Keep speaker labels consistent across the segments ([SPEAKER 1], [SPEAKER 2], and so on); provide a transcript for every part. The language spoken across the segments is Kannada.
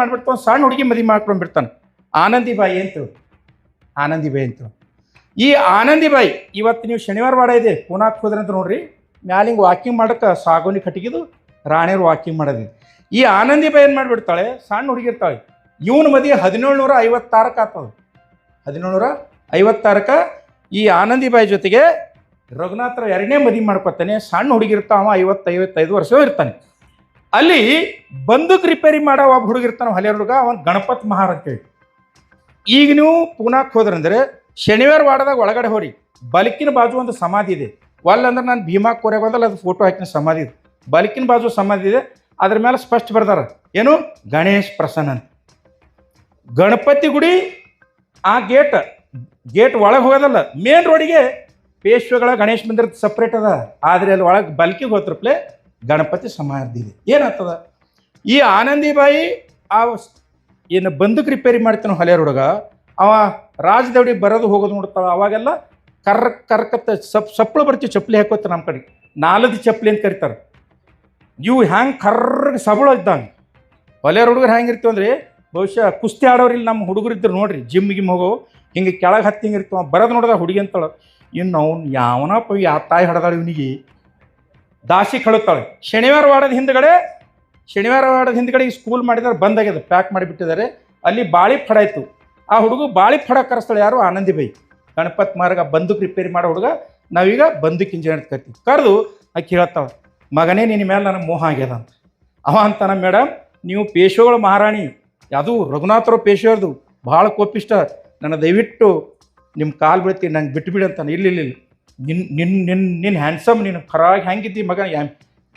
[SPEAKER 1] ಮಾಡ್ಬಿಡ್ತಾವ, ಸಣ್ಣ ಹುಡುಗಿ ಮದುವೆ ಮಾಡ್ಕೊಂಡ್ಬಿಡ್ತಾನೆ. ಆನಂದಿಬಾಯಿ ಆನಂದಿ ಆನಂದಿಬಾಯಿ ಅಂತ ಈ ಆನಂದಿಬಾಯಿ, ಇವತ್ತು ನೀವು ಶನಿವಾರ ವಾಡ ಇದೆ, ಪುನಾಕ್ ಹೋದ್ರೆ ಅಂತ ನೋಡ್ರಿ ಮ್ಯಾಲಿಂಗ್ ವಾಕಿಂಗ್ ಮಾಡಕ್ಕೆ ಸಾಗೋನಿ ಕಟ್ಟಿಗಿದು ರಾಣಿಯರು ವಾಕಿಂಗ್ ಮಾಡೋದಿದೆ ಈ ಆನಂದಿ ಬಾಯಿ ಏನು ಮಾಡಿಬಿಡ್ತಾಳೆ? ಸಣ್ಣ ಹುಡುಗಿ ಇರ್ತಾಳೆ. ಇವನ ಮದುವೆ ಹದಿನೇಳುನೂರ ಐವತ್ತಾರಕ್ಕೆ ಆಗ್ತದೆ ಹದಿನೇಳುನೂರ ಐವತ್ತಾರಕ್ಕೆ ಈ ಆನಂದಿಬಾಯಿ ಜೊತೆಗೆ ರಘುನಾಥರ ಎರಡನೇ ಮದುವೆ ಮಾಡ್ಕೊತಾನೆ. ಸಣ್ಣ ಹುಡುಗಿರ್ತಾವ ಐವತ್ತೈವತ್ತೈದು ವರ್ಷ ಇರ್ತಾನೆ. ಅಲ್ಲಿ ಬಂದೂಕ್ ರಿಪೇರಿ ಮಾಡೋ ಒಬ್ಬ ಹುಡುಗಿರ್ತಾನೆ ಹಳೆ ಹುಡುಗ, ಅವನ್ ಗಣಪತ್ ಮಹಾರ್ ಅಂತೇಳಿ ಈಗ ನೀವು ಪೂನಾಕ್ ಹೋದ್ರಂದ್ರೆ ಶನಿವಾರ ವಾಡದಾಗ ಒಳಗಡೆ ಹೋರಿ. ಬಲಕಿನ ಬಾಜು ಒಂದು ಸಮಾಧಿ ಇದೆ. ಒಲ್ಲ ಅಂದ್ರೆ ನಾನು ಭೀಮಾ ಕೋರೆಗೆ ಬಂದಲ್ಲ, ಅದು ಫೋಟೋ ಹಾಕಿನ ಸಮಾಧಿ ಇದೆ. ಬಲಕಿನ ಬಾಜು ಸಮಾಧಿ ಇದೆ. ಅದ್ರ ಮೇಲೆ ಸ್ಪಷ್ಟ ಬರ್ದಾರ. ಏನು? ಗಣೇಶ್ ಪ್ರಸನ್ನ ಅಂತ. ಗಣಪತಿ ಗುಡಿ ಆ ಗೇಟ್ ಗೇಟ್ ಒಳಗೆ ಹೋಗೋದಲ್ಲ ಮೇನ್ ರೋಡಿಗೆ ಪೇಶ್ವೆಗಳ ಗಣೇಶ್ ಮಂದಿರ ಸಪ್ರೇಟ್ ಅದ. ಆದರೆ ಅಲ್ಲಿ ಒಳಗೆ ಬಲ್ಕಿಗೆ ಹೋತ್ರಪ್ಲೆ ಗಣಪತಿ ಸಮಾಧಿ ಇದೆ ಏನಾಗ್ತದ? ಈ ಆನಂದಿಬಾಯಿ ಆ ಏನು ಬಂದು ರಿಪೇರಿ ಮಾಡ್ತಾನೆ ಹಳೆ ಹುಡುಗ, ಅವ ರಾಜದವಡಿ ಬರೋದು ಹೋಗೋದು ನೋಡ್ತಾವ ಅವಾಗೆಲ್ಲ ಕರ್ ಕರ್ಕತ್ತ ಸಪ್ ಸಪ್ಪಳು ಬರ್ತೀವಿ ಚಪ್ಪಲಿ ಹಾಕೋತ ನಮ್ಮ ಕಡೆ. ನಾಲದಿ ಚಪ್ಪಲಿ ಅಂತ ಕರಿತಾರೆ. ಇವು ಹ್ಯಾಂಗೆ ಕರ್ರಗೆ ಸಬಳ ಇದ್ದಂಗೆ. ಹೊಲೆ ಹುಡುಗರು ಹೆಂಗಿರ್ತೀವಿ ಅಂದ್ರೆ, ಬಹುಶಃ ಕುಸ್ತಿ ಆಡೋರಿಲ್ಲ ನಮ್ಮ ಹುಡುಗರು ಇದ್ರು ನೋಡ್ರಿ ಜಿಮ್ ಗಿಮ್ ಹೋಗೋ, ಹಿಂಗೆ ಕೆಳಗೆ ಹತ್ತಿ ಹಿಂಗೆ ಇರ್ತೀವ, ಬರೋದು ನೋಡಿದ ಹುಡುಗಿ ಅಂತಳ. ಇನ್ನು ಅವ್ನು ಯಾವನಪ್ಪ ಯಾವ ತಾಯಿ ಹಡದಾಳ ಇವನಿಗೆ. ದಾಸಿ ಕಳುತ್ತಾಳೆ. ಶನಿವಾರ ವಾಡದ ಹಿಂದ್ಗಡೆ, ಶನಿವಾರ ವಾಡದ ಹಿಂದ್ಗಡೆ ಈ ಸ್ಕೂಲ್ ಮಾಡಿದ್ರೆ ಬಂದಾಗ್ಯದ ಪ್ಯಾಕ್ ಮಾಡಿಬಿಟ್ಟಿದ್ದಾರೆ ಅಲ್ಲಿ ಬಾಳಿ ಫಡ ಇತ್ತು. ಆ ಹುಡುಗ ಬಾಳಿ ಫಡ ಕರೆಸ್ತಾಳೆ, ಯಾರು? ಆನಂದಿ ಬೈ. ಗಣಪತ್ ಮಾರ್ಗ ಬಂದೂಕ್ ರಿಪೇರಿ ಮಾಡೋ ಹುಡುಗ, ನಾವೀಗ ಬಂದೂಕ್ ಇಂಜಿನಿಯರ್ ಕರ್ತೀವಿ. ಕರೆದು ಆಕೆ ಹೇಳ್ತಾಳೆ, ಮಗನೇ ನಿನ್ನ ಮೇಲೆ ನನಗೆ ಮೋಹ ಆಗ್ಯದ ಅಂತ. ಅವ ಅಂತಾನ ಮೇಡಮ್ ನೀವು ಪೇಶೋಗಳ ಮಹಾರಾಣಿ ಅದು ರಘುನಾಥರ ಪೇಶೋರ್ದು ಭಾಳ ಕೋಪಿಷ್ಟ. ನನ್ನ ದಯವಿಟ್ಟು ನಿಮ್ಮ ಕಾಲು ಬೀಳ್ತೀನಿ ನಂಗೆ ಬಿಟ್ಬಿಡಿ ಅಂತಾನೆ. ಇಲ್ಲ. ನಿನ್ನ ನಿನ್ನ ನಿನ್ನ ನಿನ್ನ ಹ್ಯಾಂಡ್ಸಮ್ ನೀನು ಖರಾಗಿ ಹೆಂಗಿದ್ದಿ ಮಗ? ಎಂ,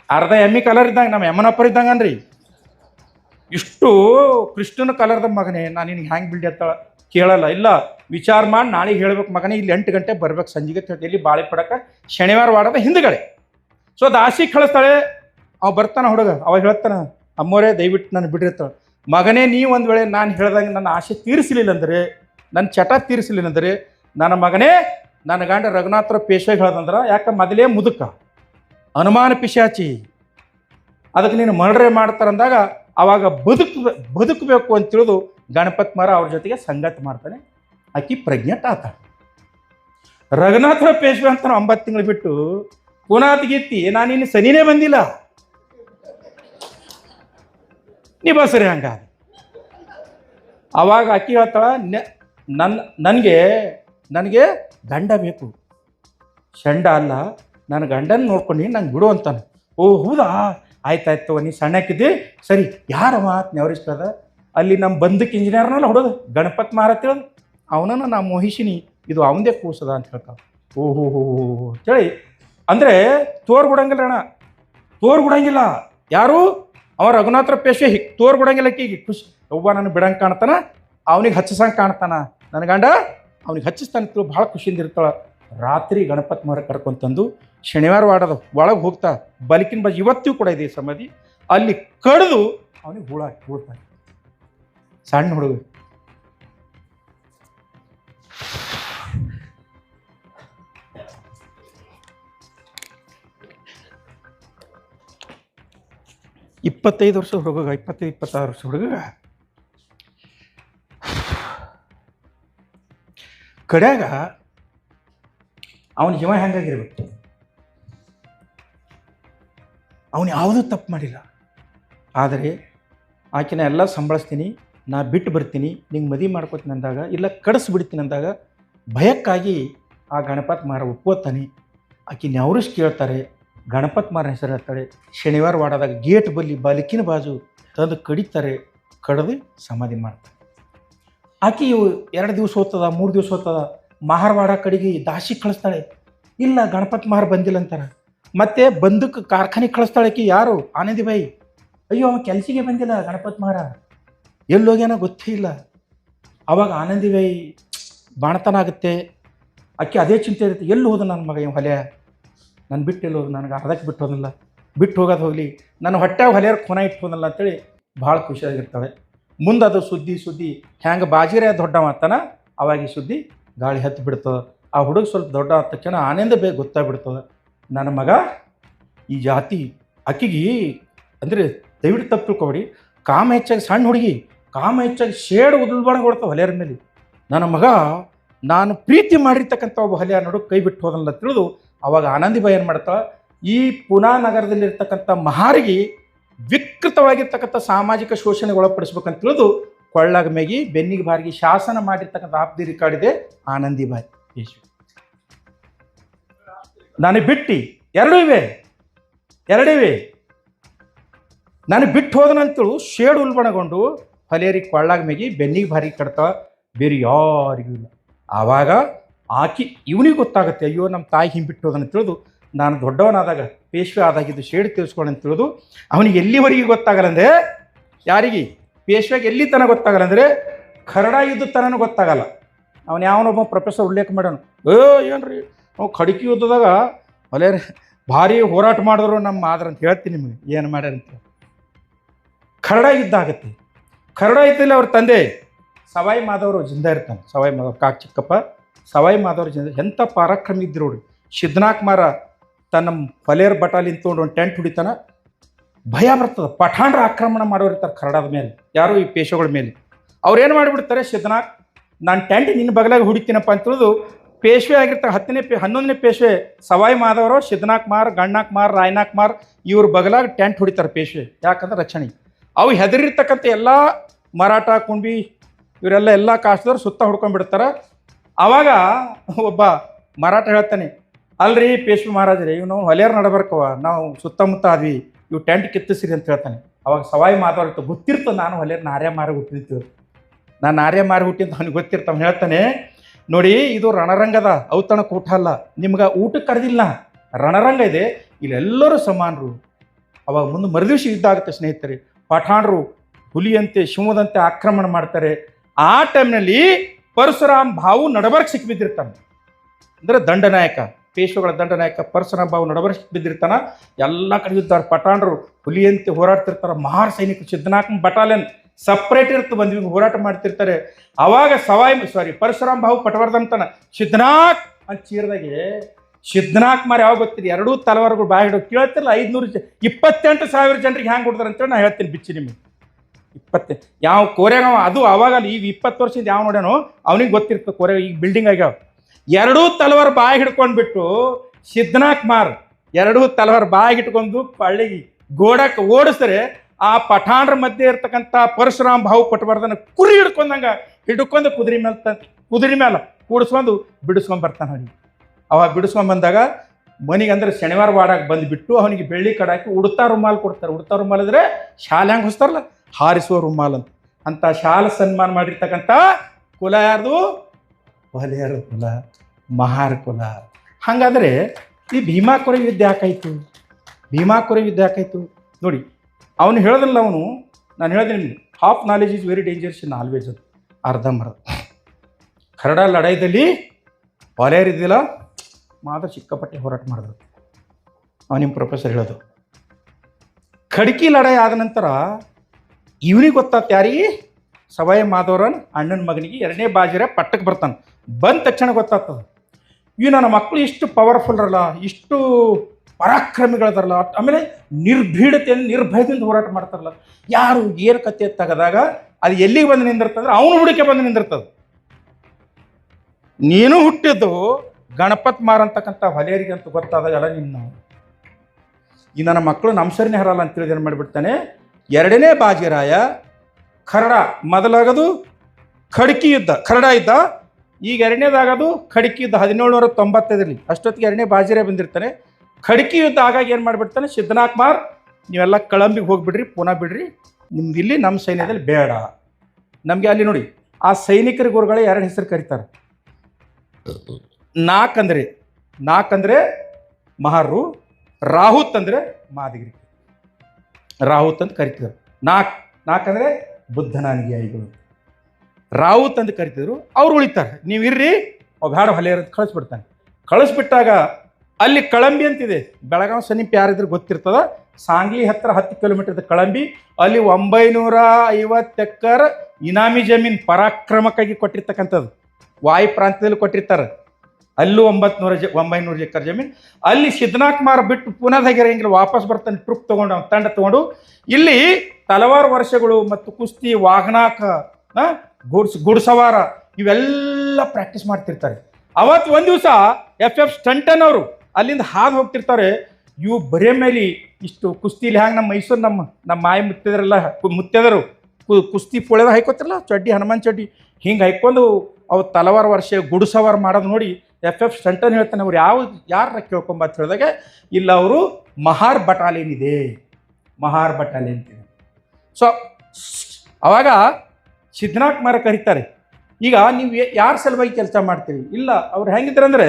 [SPEAKER 1] ಅರ್ಧ ಎಮ್ಮಿ ಕಲರ್ ಇದ್ದಂಗೆ ನಮ್ಮ ಯಮನಪ್ಪರ್ ಇದ್ದಂಗನ್ರಿ ಇಷ್ಟು ಕೃಷ್ಣನ ಕಲರ್ದ ಮಗನೇ, ನಾನು ನಿನಗೆ ಹ್ಯಾಂಗೆ ಬಿಲ್ಡ್ ಅಂತ ಕೇಳಲ್ಲ, ಇಲ್ಲ, ವಿಚಾರ ಮಾಡಿ, ನಾಳೆಗೆ ಹೇಳ್ಬೇಕು ಮಗನೇ, ಇಲ್ಲಿ ಎಂಟು ಗಂಟೆ ಬರ್ಬೇಕು ಸಂಜೆಗೆ. ಇಲ್ಲಿ ಬಾಳೆ ಪಡಕ್ಕೆ ಶನಿವಾರ ವಾಡದ ಹಿಂದ್ಗಡೆ. ಸೊ ದಾಸಿ ಕಳಿಸ್ತಾಳೆ, ಅವ ಬರ್ತಾನೆ ಹುಡುಗ, ಅವ ಹೇಳ್ತಾನೆ, ಅಮ್ಮೋರೇ, ದಯವಿಟ್ಟು ನಾನು ಬಿಡಿರ್ತಾಳೆ ಮಗನೇ ನೀವು ಒಂದು ವೇಳೆ ನಾನು ಹೇಳ್ದಂಗೆ ನನ್ನ ಆಸೆ ತೀರಿಸಲಿಲ್ಲ ಅಂದರೆ ನನ್ನ ಚಟ ತೀರಿಸಲಿಲ್ಲ ಅಂದರೆ, ನನ್ನ ಮಗನೇ ನನ್ನ ಗಂಡ ರಘುನಾಥರ ಪೇಶ ಹೇಳ್ದಂದ್ರೆ, ಯಾಕೆ ಮೊದಲೇ ಮುದುಕ? ಅನುಮಾನ ಪಿಶಾಚಿ. ಅದಕ್ಕೆ ನೀನು ಮರ್ಡ್ರೆ ಮಾಡ್ತಾರಂದಾಗ ಅವಾಗ ಬದುಕು ಬದುಕಬೇಕು ಅಂತ ತಿಳಿದು ಗಣಪತ್ ಮರ ಅವ್ರ ಜೊತೆಗೆ ಸಂಗತಿ ಮಾಡ್ತಾನೆ. ಆಕಿ ಪ್ರಜ್ಞೆ ತಾತ ರಘುನಾಥರ ಪೇಶ್ವೆ ಅಂತ ಒಂಬತ್ತು ತಿಂಗಳು ಬಿಟ್ಟು ಪುನಾತ್ ನಾನು ಇನ್ನು ಸನಿನೇ ಬಂದಿಲ್ಲ. ನೀ ಬಸ್ರಿ ಹಂಗ ಅವಾಗ ಅಕ್ಕಿ ಹೇಳ್ತಾಳ ನ- ನನ್ನ ನನಗೆ ನನಗೆ ಗಂಡ ಬೇಕು. ಸಂಡ ಅಲ್ಲ ನನ್ನ ಗಂಡನ ನೋಡ್ಕೊಂಡು ನಂಗೆ ಬಿಡು ಅಂತಾನೆ. ಓ, ಹೌದಾ? ಆಯ್ತಾಯ್ತು ನೀ ಸಣ್ಣಕ್ಕಿದ್ದಿ? ಸರಿ, ಯಾರ ಮಾತು ನೆವರಿಸ್ಕದ ಅಲ್ಲಿ ನಮ್ಮ ಬಂದಕ್ಕೆ ಇಂಜಿನಿಯರ್ನಲ್ಲ ಹೊಡೋದು, ಗಣಪತ್ ಮಾರತ್ ಹೇಳೋದು ಅವನನ್ನು ನಾ ಮೋಹಿಸಿನಿ, ಇದು ಅವನದೇ ಕೂಸದ ಅಂತ ಹೇಳ್ತಾವ. ಓಹೋ ಹೋ ಹೋ ಹೋ ಅಂತೇಳಿ ಅಂದರೆ ತೋರ್ ಗುಡಂಗಿಲ್ಲ ಅಣ್ಣ. ತೋರ್ ಗುಡಂಗಿಲ್ಲ ಯಾರು? ಅವ ರಘುನಾಥರ ಪೇಶೆ ಹಿ ತೋರ್ ಗುಡಂಗಿಲ್ಲ ಆಕಿಗೆ ಖುಷಿ ಒಬ್ಬ ನಾನು ಬಿಡಂಗೆ ಕಾಣ್ತಾನ. ಅವನಿಗೆ ಹಚ್ಚಸಂಗೆ ಕಾಣ್ತಾನ. ನನ್ನ ಗಂಡ ಅವ್ನಿಗೆ ಹಚ್ಚಿಸ್ತಾನೆ ತಿಳು ಭಾಳ ಖುಷಿಯಿಂದ ಇರ್ತಾಳೆ. ರಾತ್ರಿ ಗಣಪತಿ ಮರ ಕರ್ಕೊಂತಂದು ಶನಿವಾರ ವಾಡದ ಒಳಗೆ ಹೋಗ್ತಾ, ಬಲಿಕಿನ ಬಾಜು ಇವತ್ತಿಗೂ ಕೂಡ ಇದೆ ಸಮಾಧಿ. ಅಲ್ಲಿ ಕಡಿದು ಅವನಿಗೆ ಹೂಳ ಹೂಳ್ತಾನೆ ಸಣ್ಣ ಹುಡುಗ. ಇಪ್ಪತ್ತೈದು ವರ್ಷ ಹುಡುಗ, ಇಪ್ಪತ್ತೈದು, ಇಪ್ಪತ್ತಾರು ವರ್ಷ ಹುಡುಗ. ಕಡ್ಯಾಗ ಅವನ ಹಿಮ ಹೆಂಗಾಗಿರ್ಬೇಕು? ಅವನು ಯಾವುದೂ ತಪ್ಪು ಮಾಡಿಲ್ಲ. ಆದರೆ ಆಕಿನ ಎಲ್ಲ ಸಂಬಳಿಸ್ತೀನಿ ನಾ ಬಿಟ್ಟು ಬರ್ತೀನಿ, ನಿಂಗೆ ಮದುವೆ ಮಾಡ್ಕೋತೀನಿ ಅಂದಾಗ, ಇಲ್ಲ ಕಡಿಸ್ಬಿಡ್ತೀನಿ ಅಂದಾಗ ಭಯಕ್ಕಾಗಿ ಆ ಗಣಪತ್ ಮಾರ ಒಪ್ಕೋತಾನೆ ಆಕಿನ ಯಾವ್ರಷ್ಟು ಕೇಳ್ತಾರೆ? ಗಣಪತ್ ಮಾರ ಹೆಸರು ಹೇಳ್ತಾಳೆ, ಶನಿವಾರ ವಾಡಾದಾಗ ಗೇಟ್ ಬಲ್ಲಿ ಬಲಕಿನ ಬಾಜು ತಂದು ಕಡಿತಾರೆ, ಕಡಿದು ಸಮಾಧಿ ಮಾಡ್ತಾರೆ ಆಕಿ ಎರಡು ದಿವಸ ಓದ್ತದ ಮೂರು ದಿವಸ ಓದ್ತದ ಮಹಾರವಾಡ ಕಡೆಗೆ ದಾಸಿ ಕಳಿಸ್ತಾಳೆ. ಇಲ್ಲ, ಗಣಪತಿ ಮಹಾರ್ ಬಂದಿಲ್ಲ ಅಂತಾರೆ. ಮತ್ತೆ ಬಂದಕ್ಕೆ ಕಾರ್ಖಾನೆ ಕಳಿಸ್ತಾಳೆ ಆಕಿ ಯಾರು? ಆನಂದಿಬಾಯಿ. ಅಯ್ಯೋ, ಅವ ಕೆಲಸಿಗೆ ಬಂದಿಲ್ಲ ಗಣಪತಿ ಮಹಾರ ಎಲ್ಲೋಗ್ಯಾನ ಗೊತ್ತೇ ಇಲ್ಲ. ಅವಾಗ ಆನಂದಿಬಾಯಿ ಬಾಣತನ ಆಗುತ್ತೆ. ಆಕೆ ಅದೇ ಚಿಂತೆ ಇರುತ್ತೆ, ಎಲ್ಲಿ ಹೋದ ನನ್ನ ಮಗ ಇವ ಹೊಲೆ ನಾನು ಬಿಟ್ಟು ಎಲ್ಲಿ ಹೋದ? ನನಗೆ ಅರ್ಧಕ್ಕೆ ಬಿಟ್ಟು ಹೋದಲ್ಲ. ಬಿಟ್ಟು ಹೋಗೋದು ಹೋಗಲಿ. ನನ್ನ ಹೊಟ್ಟೆ ಹೊಲೆಯರ್ ಖುನ ಇಟ್ಟು ಹೋದಲ್ಲ ಅಂತೇಳಿ ಭಾಳ ಖುಷಿಯಾಗಿರ್ತಾಳೆ. ಮುಂದೆ ಅದು ಸುದ್ದಿ ಸುದ್ದಿ ಹ್ಯಾಂಗೆ ಬಾಜಿರೇ ದೊಡ್ಡವ ಮಾತನ ಅವಾಗ ಈ ಸುದ್ದಿ ಗಾಳಿ ಹತ್ತಿ ಬಿಡ್ತದೆ. ಆ ಹುಡುಗ ಸ್ವಲ್ಪ ದೊಡ್ಡ ಆದ ತಕ್ಷಣ ಆನಂದ ಬೇಗ ಗೊತ್ತಾಗ್ಬಿಡ್ತದೆ ನನ್ನ ಮಗ ಈ ಜಾತಿ ಅಕ್ಕಿಗೆ ಅಂದರೆ ದಯವಿಟ್ಟು ತಪ್ಪು ತಿಳ್ಕೊಬೇಡಿ. ಕಾಮ ಹೆಚ್ಚಾಗಿ ಸಣ್ಣ ಹುಡುಗಿ, ಕಾಮ ಹೆಚ್ಚಾಗಿ ಶೇಡ್ ಉದಲ್ಬಾಣ ಕೊಡ್ತಾವೆ ಹೊಲೆಯರ ಮೇಲೆ. ನನ್ನ ಮಗ ನಾನು ಪ್ರೀತಿ ಮಾಡಿರ್ತಕ್ಕಂಥ ಒಬ್ಬ ಹೊಲೆಯ ನಡು ಕೈ ಬಿಟ್ಟು ಹೋದಲ್ಲ ತಿಳಿದು ಅವಾಗ ಆನಂದಿಬಾಯಿ ಏನು ಮಾಡ್ತಾಳೆ? ಈ ಪುನಾ ನಗರದಲ್ಲಿರ್ತಕ್ಕಂಥ ಮಹಾರಿಗೆ ವಿಕೃತವಾಗಿರ್ತಕ್ಕಂಥ ಸಾಮಾಜಿಕ ಶೋಷಣೆಗೆ ಒಳಪಡಿಸ್ಬೇಕಂತ ತಿಳಿದು ಕೊಳ್ಳಾಗ ಮೇಗಿ, ಬೆನ್ನಿಗೆ ಬಾರಿಗೆ ಶಾಸನ ಮಾಡಿರ್ತಕ್ಕಂಥ ಆಪ್ದಿ ರೆಕಾರ್ಡ್ ಇದೆ. ಆನಂದಿಬಾಯಿ ಯೇಸು. ನಾನು ಬಿಟ್ಟು. ಎರಡೂ ಇವೆ. ಎರಡಿವೆ ನಾನು ಬಿಟ್ಟು ಹೋದನಂತೇಳು ಶೇಡ್ ಉಲ್ಬಣಗೊಂಡು ಹೊಲೆಯರಿಗೆ ಕೊಳ್ಳಾಗ ಮೇಗಿ, ಬೆನ್ನಿಗೆ ಭಾರಿ ಕಡತ ಬೇರೆ ಯಾರಿಗೂ ಇಲ್ಲ. ಆವಾಗ ಆಕಿ, ಇವನಿಗೆ ಗೊತ್ತಾಗುತ್ತೆ, ಅಯ್ಯೋ, ನಮ್ಮ ತಾಯಿ ಹಿಂಗೆ ಬಿಟ್ಟು ಹೋದನ ತಿಳಿದು ನಾನು ದೊಡ್ಡವನಾದಾಗ ಪೇಶ್ವೆ ಆದಾಗಿದ್ದು ಶೇಡ್ ಅಂತ ತಿಳಿದು ಅವನಿಗೆ ಎಲ್ಲಿವರೆಗೂ ಗೊತ್ತಾಗಲ್ಲ ಅಂದರೆ ಯಾರಿಗೆ ಪೇಶ್ವೆಗೆ ಎಲ್ಲಿ ತನಕ ಗೊತ್ತಾಗಲ್ಲ ಅಂದರೆ ಕರಡ ತನಕ ಗೊತ್ತಾಗಲ್ಲ. ಅವನು ಯಾವನೊಬ್ಬ ಪ್ರೊಫೆಸರ್ ಉಲ್ಲೇಖ ಮಾಡೋನು ಏ, ಏನ್ರಿ? ನಾವು ಖಡಕಿ ಯುದ್ಧದಾಗ ಒಲೆ ಭಾರಿ ಹೋರಾಟ ಮಾಡಿದ್ರು ನಮ್ಮ ಆದ್ರೆ ಅಂತ ಹೇಳ್ತೀನಿ ನಿಮಗೆ. ಏನು ಮಾಡ್ಯಾರಂತ ಕರಡ ಯುದ್ಧ ಆಗತ್ತೆ. ಕರಡ ಯುದ್ಧದಲ್ಲಿ ಅವ್ರ ತಂದೆ ಸವಾಯಿ ಮಾಧವರು ಜಿಂದ ಇರ್ತಾನೆ. ಸವಾಯಿ ಮಾಧವ್, ಕಾಕ್ ಚಿಕ್ಕಪ್ಪ. ಸವಾಯಿ ಮಾಧವರು ಜಿಂದ ಎಂಥ ಪರಾಕ್ರಮ ಇದ್ರು ನೋಡಿ. ಸಿದ್ನಾಕ್ ಮಾರ ತನ್ನ ಫಲೇರ್ ಬಟಾಲಿನ್ ತೊಗೊಂಡು ಒಂದು ಟೆಂಟ್ ಹುಡಿತಾನ, ಭಯ ಬರ್ತದೆ. ಪಠಾಣರ ಆಕ್ರಮಣ ಮಾಡೋರಿರ್ತಾರೆ ಖರಡದ ಮೇಲೆ, ಯಾರು ಈ ಪೇಶಗಳ ಮೇಲೆ. ಅವ್ರು ಏನು ಮಾಡಿಬಿಡ್ತಾರೆ ಸಿದ್ಧನಾಕ್ ನಾನು ಟೆಂಟ್ ನಿನ್ನ ಬಗಲಾಗ ಹುಡಿತೀನಪ್ಪ ಅಂತ ತಿಳಿದು ಪೇಶ್ವೆ ಆಗಿರ್ತಾರೆ, ಹತ್ತನೇ ಪೇ, ಹನ್ನೊಂದನೇ ಪೇಶ್ವೆ, ಸವಾಯಿ ಮಾಧವರು ಸಿದ್ಧನಾಕ್ ಮಾರ್ ಗಣ್ಣಾಕ್ ಮಾರ್ ರಾಯನಾಕ್ ಮಾರ್, ಇವ್ರ ಬಗಲಾಗ ಟೆಂಟ್ ಹೊಡಿತಾರೆ ಪೇಶ್ವೆ. ಯಾಕಂದ್ರೆ ರಕ್ಷಣೆ. ಅವು ಹೆದರಿರ್ತಕ್ಕಂಥ ಎಲ್ಲ ಮರಾಠ, ಕುಂಬಿ, ಇವರೆಲ್ಲ ಎಲ್ಲ ಕಾಸ್ಟ್ದವ್ರು ಸುತ್ತ ಹುಡ್ಕೊಂಡ್ಬಿಡ್ತಾರೆ. ಆವಾಗ ಒಬ್ಬ ಮರಾಠ ಹೇಳ್ತಾನೆ ಅಲ್ರಿ ಪೇಶ್ವೆ ಮಹಾರಾಜರೇ ಇವನು ಹೊಲೆಯರ್ ನಡಬರ್ಕವ ನಾವು ಸುತ್ತಮುತ್ತ ಆದ್ವಿ. ಇವು ಟೆಂಟ್ ಕಿತ್ತಿಸಿರಿ ಅಂತ ಹೇಳ್ತಾನೆ. ಅವಾಗ ಸವಾಯಿ ಮಾತಾಡ್ತು ಗೊತ್ತಿರ್ತದೆ ನಾನು ಹೊಲೆಯರ್ ನಾರ್ಯ ಮಾರಿ ಹುಟ್ಟಿದ್ದು. ನಾನು ನಾರ್ಯ ಮಾರಿ ಹುಟ್ಟಿದ್ದು ಅವ್ನಿಗೆ ಗೊತ್ತಿರ್ತಾವ ಹೇಳ್ತಾನೆ, ನೋಡಿ, ಇದು ರಣರಂಗದ ಔತಣ ಕೂಟ ಅಲ್ಲ. ನಿಮ್ಗೆ ಊಟಕ್ಕೆ ಕರೆದಿಲ್ಲ. ರಣರಂಗ ಇದೆ. ಇಲ್ಲೆಲ್ಲರೂ ಸಮಾನರು. ಅವಾಗ ಮುಂದೆ ಮರುದಿವಸ ಯುದ್ಧ ಆಗುತ್ತೆ ಸ್ನೇಹಿತರೆ. ಪಠಾಣರು ಹುಲಿಯಂತೆ ಶಿವದಂತೆ ಆಕ್ರಮಣ ಮಾಡ್ತಾರೆ. ಆ ಟೈಮ್ನಲ್ಲಿ ಪರಶುರಾಮ್ ಭಾವು ನಡಬರ್ಕ್ ಸಿಕ್ಕಿಬಿದ್ದಿರ್ತಾನೆ ಅಂದರೆ ದಂಡನಾಯಕ. ಪೇಶ್ವೆಗಳ ದಂಡನಾಯಕ ಭಾವು ನಡವರಿಸ್ ಬಿದ್ದಿರ್ತಾನ, ಎಲ್ಲ ಕಡೆ ಯುದ್ಧ ಪಟಾಣರು ಹುಲಿಯಂತೆ ಹೋರಾಡ್ತಿರ್ತಾರೆ ಮಹಾರ್ ಸೈನಿಕ ಸಿದ್ಧನಾಕ್ ಬಟಾಲಿಯನ್ ಸಪ್ರೇಟ್ ಇರ್ತು ಬಂದ್ವಿ ಹೋರಾಟ ಮಾಡ್ತಿರ್ತಾರೆ. ಅವಾಗ ಸವಾಯಿ ಸಾರಿ ಪರಶುರಾಮ್ ಭಾವು ಪಟವರ್ಧಂತನ ಸಿದ್ಧನಾಕ್ ಅಂತ ಚೀರದಾಗೆ ಸಿದ್ಧನಾಕ್ ಮಾರಿ ಯಾವಾಗ ಗೊತ್ತಿರಿ ಎರಡೂ ತಲವಾರುಗಳು ಬಾಯಿ ಹಿಡೋ ಕೇಳ್ತಿರಲ್ಲ ಐದುನೂರು ಇಪ್ಪತ್ತೆಂಟು ಸಾವಿರ ಜನರಿಗೆ ಹ್ಯಾಂಗೆ ಕೊಡ್ತಾರೆ ಅಂತೇಳಿ ನಾನು ಹೇಳ್ತೀನಿ ಬಿಚ್ಚಿ ನಿಮಗೆ. ಇಪ್ಪತ್ತೆ ಯಾವ ಕೋರೆಗ ಅದು ಅವಾಗ ಈಗ ಇಪ್ಪತ್ತು ವರ್ಷದಿಂದ ಯಾವ ನೋಡ್ಯಾನೋ, ಅವನಿಗೆ ಗೊತ್ತಿರ್ತದೆ ಕೋರೆ ಈಗ ಬಿಲ್ಡಿಂಗ್ ಆಗ್ಯಾವ. ಎರಡೂ ತಲವಾರ ಬಾಯಿ ಹಿಡ್ಕೊಂಡ್ಬಿಟ್ಟು ಸಿದ್ಧನಾಕ್ ಮಾರ್. ಎರಡೂ ತಲವಾರ ಬಾಯಿ ಹಿಡ್ಕೊಂಡು ಪಳ್ಳಿಗೆ ಗೋಡಕ್ಕೆ ಓಡಿಸ್ರೆ ಆ ಪಠಾಣರ ಮಧ್ಯೆ ಇರ್ತಕ್ಕಂಥ ಪರಶುರಾಮ್ ಭಾವು ಪಟವರ್ಧನ ಕುರಿ ಹಿಡ್ಕೊಂಡಂಗ ಹಿಡ್ಕೊಂಡು ಕುದುರೆ ಮೇಲೆ ತ, ಕುದುರೆ ಮೇಲೆ ಕೂಡಿಸ್ಕೊಂಡು ಬಿಡಿಸ್ಕೊಂಡ್ ಬರ್ತಾನೆ ಅವನಿಗೆ. ಅವಾಗ ಬಿಡಿಸ್ಕೊಂಡ್ ಬಂದಾಗ ಮನೆಗೆ ಅಂದ್ರೆ ಶನಿವಾರ ವಾಡಕ್ಕೆ ಬಂದುಬಿಟ್ಟು ಅವನಿಗೆ ಬೆಳ್ಳಿ ಕಡಾಕಿ ಉಡ್ತಾ ರುಮಾಲ್ ಕೊಡ್ತಾರೆ. ಉಡ್ತಾ ರುಮಾಲ್ ಅಂದರೆ ಶಾಲೆ ಹಂಗೆ ಹೊಸ್ತಾರಲ್ಲ? ಹಾರಿಸುವ ರುಮಾಲ್ ಅಂತ. ಅಂತ ಶಾಲೆ ಸನ್ಮಾನ ಮಾಡಿರ್ತಕ್ಕಂಥ ಕುಲ ಯಾರ್ದು? ಹೊಲೆಯರ ಕುಲ, ಮಹಾರ್ ಕುಲ. ಹಾಗಾದರೆ ಈ ಭೀಮಾಕೊರೆ ಯುದ್ಧ ಯಾಕಾಯ್ತು? ಭೀಮಾಕೊರೆ ಯುದ್ಧ ಯಾಕಾಯ್ತು? ನೋಡಿ, ಅವನು ಹೇಳೋದಲ್ಲ ಅವನು, ನಾನು ಹೇಳಿದೆ half knowledge is very dangerous in always ಅದು ಅರ್ಧಂಬರ್ಧ ಕರಡ ಲಡಾಯಿದಲ್ಲಿ ಹೊಲೆಯರಿದ್ದಿಲ್ಲ ಮಾತ್ರ ಸಿಕ್ಕಾಪಟ್ಟೆ ಹೋರಾಟ ಮಾಡಿದ್ರು. ಅವ ನಿಮ್ಮ ಪ್ರೊಫೆಸರ್ ಹೇಳೋದು, ಖಡ್ಕಿ ಲಡಾಯಿ ಆದ ನಂತರ ಇವನಿಗೆ ಗೊತ್ತಾತ ಯಾರಿಗೆ ಸವಾಯ ಮಾಧವರನ್ ಅಣ್ಣನ ಮಗನಿಗೆ ಎರಡನೇ ಬಾಜಿರ ಪಟ್ಟಕ್ಕೆ ಬರ್ತಾನೆ. ಬಂದ ತಕ್ಷಣ ಗೊತ್ತಾಗ್ತದೆ. ಇವು ನನ್ನ ಮಕ್ಕಳು ಇಷ್ಟು ಪವರ್ಫುಲ್ ಅಲ್ಲ, ಇಷ್ಟು ಪರಾಕ್ರಮಿಗಳದಾರಲ್ಲ, ಆಮೇಲೆ ನಿರ್ಭೀಡತೆ ನಿರ್ಭಯದಿಂದ ಹೋರಾಟ ಮಾಡ್ತಾರಲ್ಲ. ಯಾರು ಏನು ಕತೆ ತೆಗೆದಾಗ ಅದು ಎಲ್ಲಿಗೆ ಬಂದು ನಿಂದಿರ್ತಂದ್ರೆ ಅವನು ಹುಡುಕೆ ಬಂದು ನಿಂದಿರ್ತದೆ. ನೀನು ಹುಟ್ಟಿದ್ದು ಗಣಪತ್ ಮಾರ್ ಅಂತಕ್ಕಂಥ ಹೊಲೆಯರಿಗೆ ಅಂತ ಗೊತ್ತಾದಾಗಲ್ಲ ನಿನ್ನ ಈ ನನ್ನ ಮಕ್ಕಳು ನಮ್ಮ ಸರಿನೇ ಹರಲ್ಲ ಅಂತ ತಿಳಿದು ಏನು ಮಾಡಿಬಿಡ್ತಾನೆ? ಎರಡನೇ ಬಾಜಿರಾಯ ಖರಡ ಮೊದಲಾಗದು ಖಡ್ಕಿ ಯುದ್ಧ ಖರಡ ಯುದ್ಧ ಈಗ ಎರಡನೇದಾಗದು ಖಡ್ಕಿ ಯುದ್ಧ, ಹದಿನೇಳುನೂರ ತೊಂಬತ್ತೈದರಲ್ಲಿ. ಅಷ್ಟೊತ್ತಿಗೆ ಎರಡನೇ ಬಾಜಿರೆ ಬಂದಿರ್ತಾನೆ. ಖಡ್ಕಿ ಯುದ್ಧ ಆಗಾಗ ಏನು ಮಾಡಿಬಿಡ್ತಾನೆ? ಸಿದ್ಧನಾಥ್ ಮಾರ್, ನೀವೆಲ್ಲ ಕಳಂಬಿಗೆ ಹೋಗಿಬಿಡ್ರಿ, ಪುನಃ ಬಿಡ್ರಿ. ನಿಮ್ದು ಇಲ್ಲಿ ನಮ್ಮ ಸೈನ್ಯದಲ್ಲಿ ಬೇಡ. ನಮಗೆ ಅಲ್ಲಿ ನೋಡಿ, ಆ ಸೈನಿಕರ ಗುರುಗಳೇ ಎರಡು ಹೆಸರು ಕರೀತಾರೆ. ನಾಲ್ಕಂದರೆ ನಾಕ್ ಅಂದರೆ ಮಹಾರು, ರಾಹುತ್ ಅಂದರೆ ಮಾದಗಿರಿ. ರಾಹುತ್ ಅಂತ ಕರಿತಾರೆ ನಾಕ್ ನಾಲ್ಕಂದರೆ ಬುದ್ಧನ ಅನುಯಾಯಿಗಳು. ರಾಹುತ್ ಅಂತ ಕರಿತಿದ್ರು, ಅವ್ರು ಉಳಿತಾರೆ. ನೀವು ಇರ್ರಿ ಬೇಡ ಹೊಲೆಯರ್ ಅಂತ ಕಳಿಸ್ಬಿಡ್ತಾನೆ ಕಳಿಸ್ಬಿಟ್ಟಾಗ ಅಲ್ಲಿ ಕಳಂಬಿ ಅಂತಿದೆ. ಬೆಳಗಾವಿ ಸಮೀಪ ಯಾರಿದ್ರೆ ಗೊತ್ತಿರ್ತದ? ಸಾಂಗ್ಲಿ ಹತ್ತಿರ ಹತ್ತು ಕಿಲೋಮೀಟರ್ ಕಳಂಬಿ, ಅಲ್ಲಿ ಒಂಬೈನೂರ ಐವತ್ತು ಎಕ್ಕರ್ ಇನಾಮಿ ಜಮೀನ್ ಪರಾಕ್ರಮಕ್ಕಾಗಿ ಕೊಟ್ಟಿರ್ತಕ್ಕಂಥದ್ದು. ವಾಯು ಪ್ರಾಂತ್ಯದಲ್ಲಿ ಕೊಟ್ಟಿರ್ತಾರೆ. ಅಲ್ಲೂ ಒಂಬತ್ತು ನೂರ ಜ, ಒಂಬೈನೂರು ಎಕರ್ ಜಮೀನ್. ಅಲ್ಲಿ ಸಿದ್ಧನಾಕ್ಮಾರ್ ಬಿಟ್ಟು ಪುನಃದಾಗಿರ ವಾಪಸ್ ಬರ್ತಾನೆ, ಟ್ರಿಪ್ ತಗೊಂಡು ತಂಡ ತಗೊಂಡು. ಇಲ್ಲಿ ಹಲವಾರು ವರ್ಷಗಳು ಮತ್ತು ಕುಸ್ತಿ ವಾಹನಾಕ ಗುಡ್ಸ್, ಗುಡ್ಸವಾರ, ಇವೆಲ್ಲ ಪ್ರಾಕ್ಟೀಸ್ ಮಾಡ್ತಿರ್ತಾರೆ. ಅವತ್ತು ಒಂದು ದಿವಸ ಎಫ್ ಎಫ್ ಸ್ಟಂಟನ್ ಅವರು ಅಲ್ಲಿಂದ ಹಾದು ಹೋಗ್ತಿರ್ತಾರೆ ಇವು ಬರೇ ಮೇಲೆ ಇಷ್ಟು ಕುಸ್ತಿಲಿ ಹ್ಯಾಂಗೆ ನಮ್ಮ ಮೈಸೂರು ನಮ್ಮ ನಮ್ಮ ಮಾಯ ಮುತ್ತಿದ್ರಲ್ಲ ಮುತ್ತದರು ಕುಸ್ತಿ ಪುಳೆದ ಹಾಯ್ಕೋತಿರಲ್ಲ, ಚಡ್ಡಿ, ಹನುಮಾನ್ ಚಡ್ಡಿ. ಹಿಂಗೆ ಹಾಯ್ಕೊಂಡು ಅವು ತಲವಾರು ವರ್ಷ ಗುಡ್ಸವಾರ ಮಾಡೋದು ನೋಡಿ ಎಫ್ ಎಫ್ ಸ್ಟಂಟನ್ ಹೇಳ್ತಾನೆ, ಅವ್ರು ಯಾವ ಯಾರನ್ನ ಕೇಳ್ಕೊಂಬಂತ ಹೇಳಿದಾಗ ಇಲ್ಲ ಅವರು ಮಹಾರ್ ಬಟಾಲಿಯನ್ ಇದೆ, ಮಹಾರ್ ಬಟಾಲಿಯನ್ ಸೊ ಅವಾಗ ಸಿದ್ಧನಾಥ್ ಮಾರ ಕರೀತಾರೆ ಈಗ ನೀವು ಯಾರ ಸಲುವಾಗಿ ಕೆಲಸ ಮಾಡ್ತೀರಿ? ಇಲ್ಲ, ಅವ್ರು ಹೆಂಗಿದ್ರೆ ಅಂದರೆ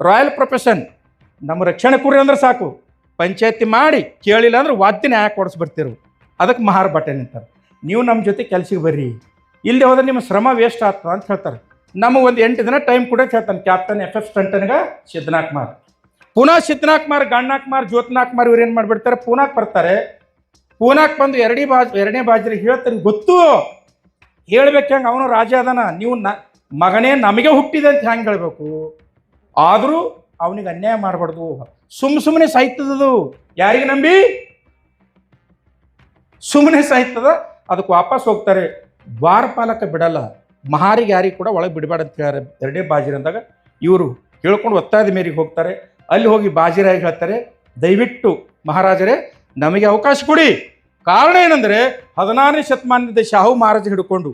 [SPEAKER 1] ರಾಯಲ್ ಪ್ರೊಫೆಷನ್, ನಮ್ಮ ರಕ್ಷಣೆ ಕುರಿ ಅಂದ್ರೆ ಸಾಕು. ಪಂಚಾಯತಿ ಮಾಡಿ ಕೇಳಿಲ್ಲ ಅಂದ್ರೆ ವಾದ್ಯ ನ್ಯಾಯ ಕೊಡಿಸ್ ಬರ್ತಿರು. ಅದಕ್ಕೆ ಮಹಾರ್ ಬಟನ್ ಅಂತಾರೆ. ನೀವು ನಮ್ಮ ಜೊತೆ ಕೆಲ್ಸಕ್ಕೆ ಬರ್ರಿ. ಇಲ್ಲದೆ ಹೋದ್ರೆ ನಿಮ್ಮ ಶ್ರಮ ವೇಸ್ಟ್ ಆಗ್ತದ ಅಂತ ಹೇಳ್ತಾರೆ. ನಮಗೆ ಒಂದು ಎಂಟು ದಿನ ಟೈಮ್ ಕೂಡ ಹೇಳ್ತಾನೆ ಕ್ಯಾಪ್ಟನ್ ಎಫ್ ಎಫ್ ಸ್ಟಂಟನ್ಗೆ ಸಿದ್ಧನಾಕ್ ಮಾರ್. ಪುನಃ ಸಿದ್ಧನಾಕ್ ಮಾರ್ ಗಣ್ಣಾಕ್ ಮಾರ್ ಜ್ಯೋತ್ನಾಕ್ ಮಾರ್, ಇವ್ರು ಏನು ಮಾಡಿಬಿಡ್ತಾರೆ? ಪುನಃ ಬರ್ತಾರೆ. ಪೂನಾಕ್ ಬಂದು ಎರಡೇ ಬಾಜ್ ಎರಡನೇ ಬಾಜ್ರಿ ಹೇಳ್ತಾರೆ ಗೊತ್ತು? ಹೇಳ್ಬೇಕು ಹೆಂಗೆ? ಅವನು ರಾಜ ಅದನ. ನೀವು ನ ಮಗನೇ ನಮಗೆ ಹುಟ್ಟಿದೆ ಅಂತ ಹೆಂಗೆ ಹೇಳಬೇಕು? ಆದರೂ ಅವನಿಗೆ ಅನ್ಯಾಯ ಮಾಡಬಾರ್ದು. ಸುಮ್ಮ ಸುಮ್ಮನೆ ಸಾಯ್ತದದು. ಯಾರಿಗೆ ನಂಬಿ? ಸುಮ್ಮನೆ ಸಾಯ್ತದ. ಅದಕ್ಕೆ ವಾಪಸ್ ಹೋಗ್ತಾರೆ. ದ್ವಾರಪಾಲಕ ಬಿಡಲ್ಲ. ಮಹಾರಿಗೆ ಯಾರಿಗೆ ಕೂಡ ಒಳಗೆ ಬಿಡಬೇಡ ಅಂತ ಹೇಳಾರೆ ಎರಡೇ ಬಾಜಿರ ಅಂದಾಗ ಇವರು ಹೇಳ್ಕೊಂಡು ಒತ್ತಾಯದ ಮೇರೆಗೆ ಹೋಗ್ತಾರೆ. ಅಲ್ಲಿ ಹೋಗಿ ಬಾಜಿರಾಗಿ ಹೇಳ್ತಾರೆ, ದಯವಿಟ್ಟು ಮಹಾರಾಜರೇ, ನಮಗೆ ಅವಕಾಶ ಕೊಡಿ. ಕಾರಣ ಏನಂದರೆ ಹದಿನಾರನೇ ಶತಮಾನದ ಶಾಹು ಮಹಾರಾಜ ಹಿಡ್ಕೊಂಡು,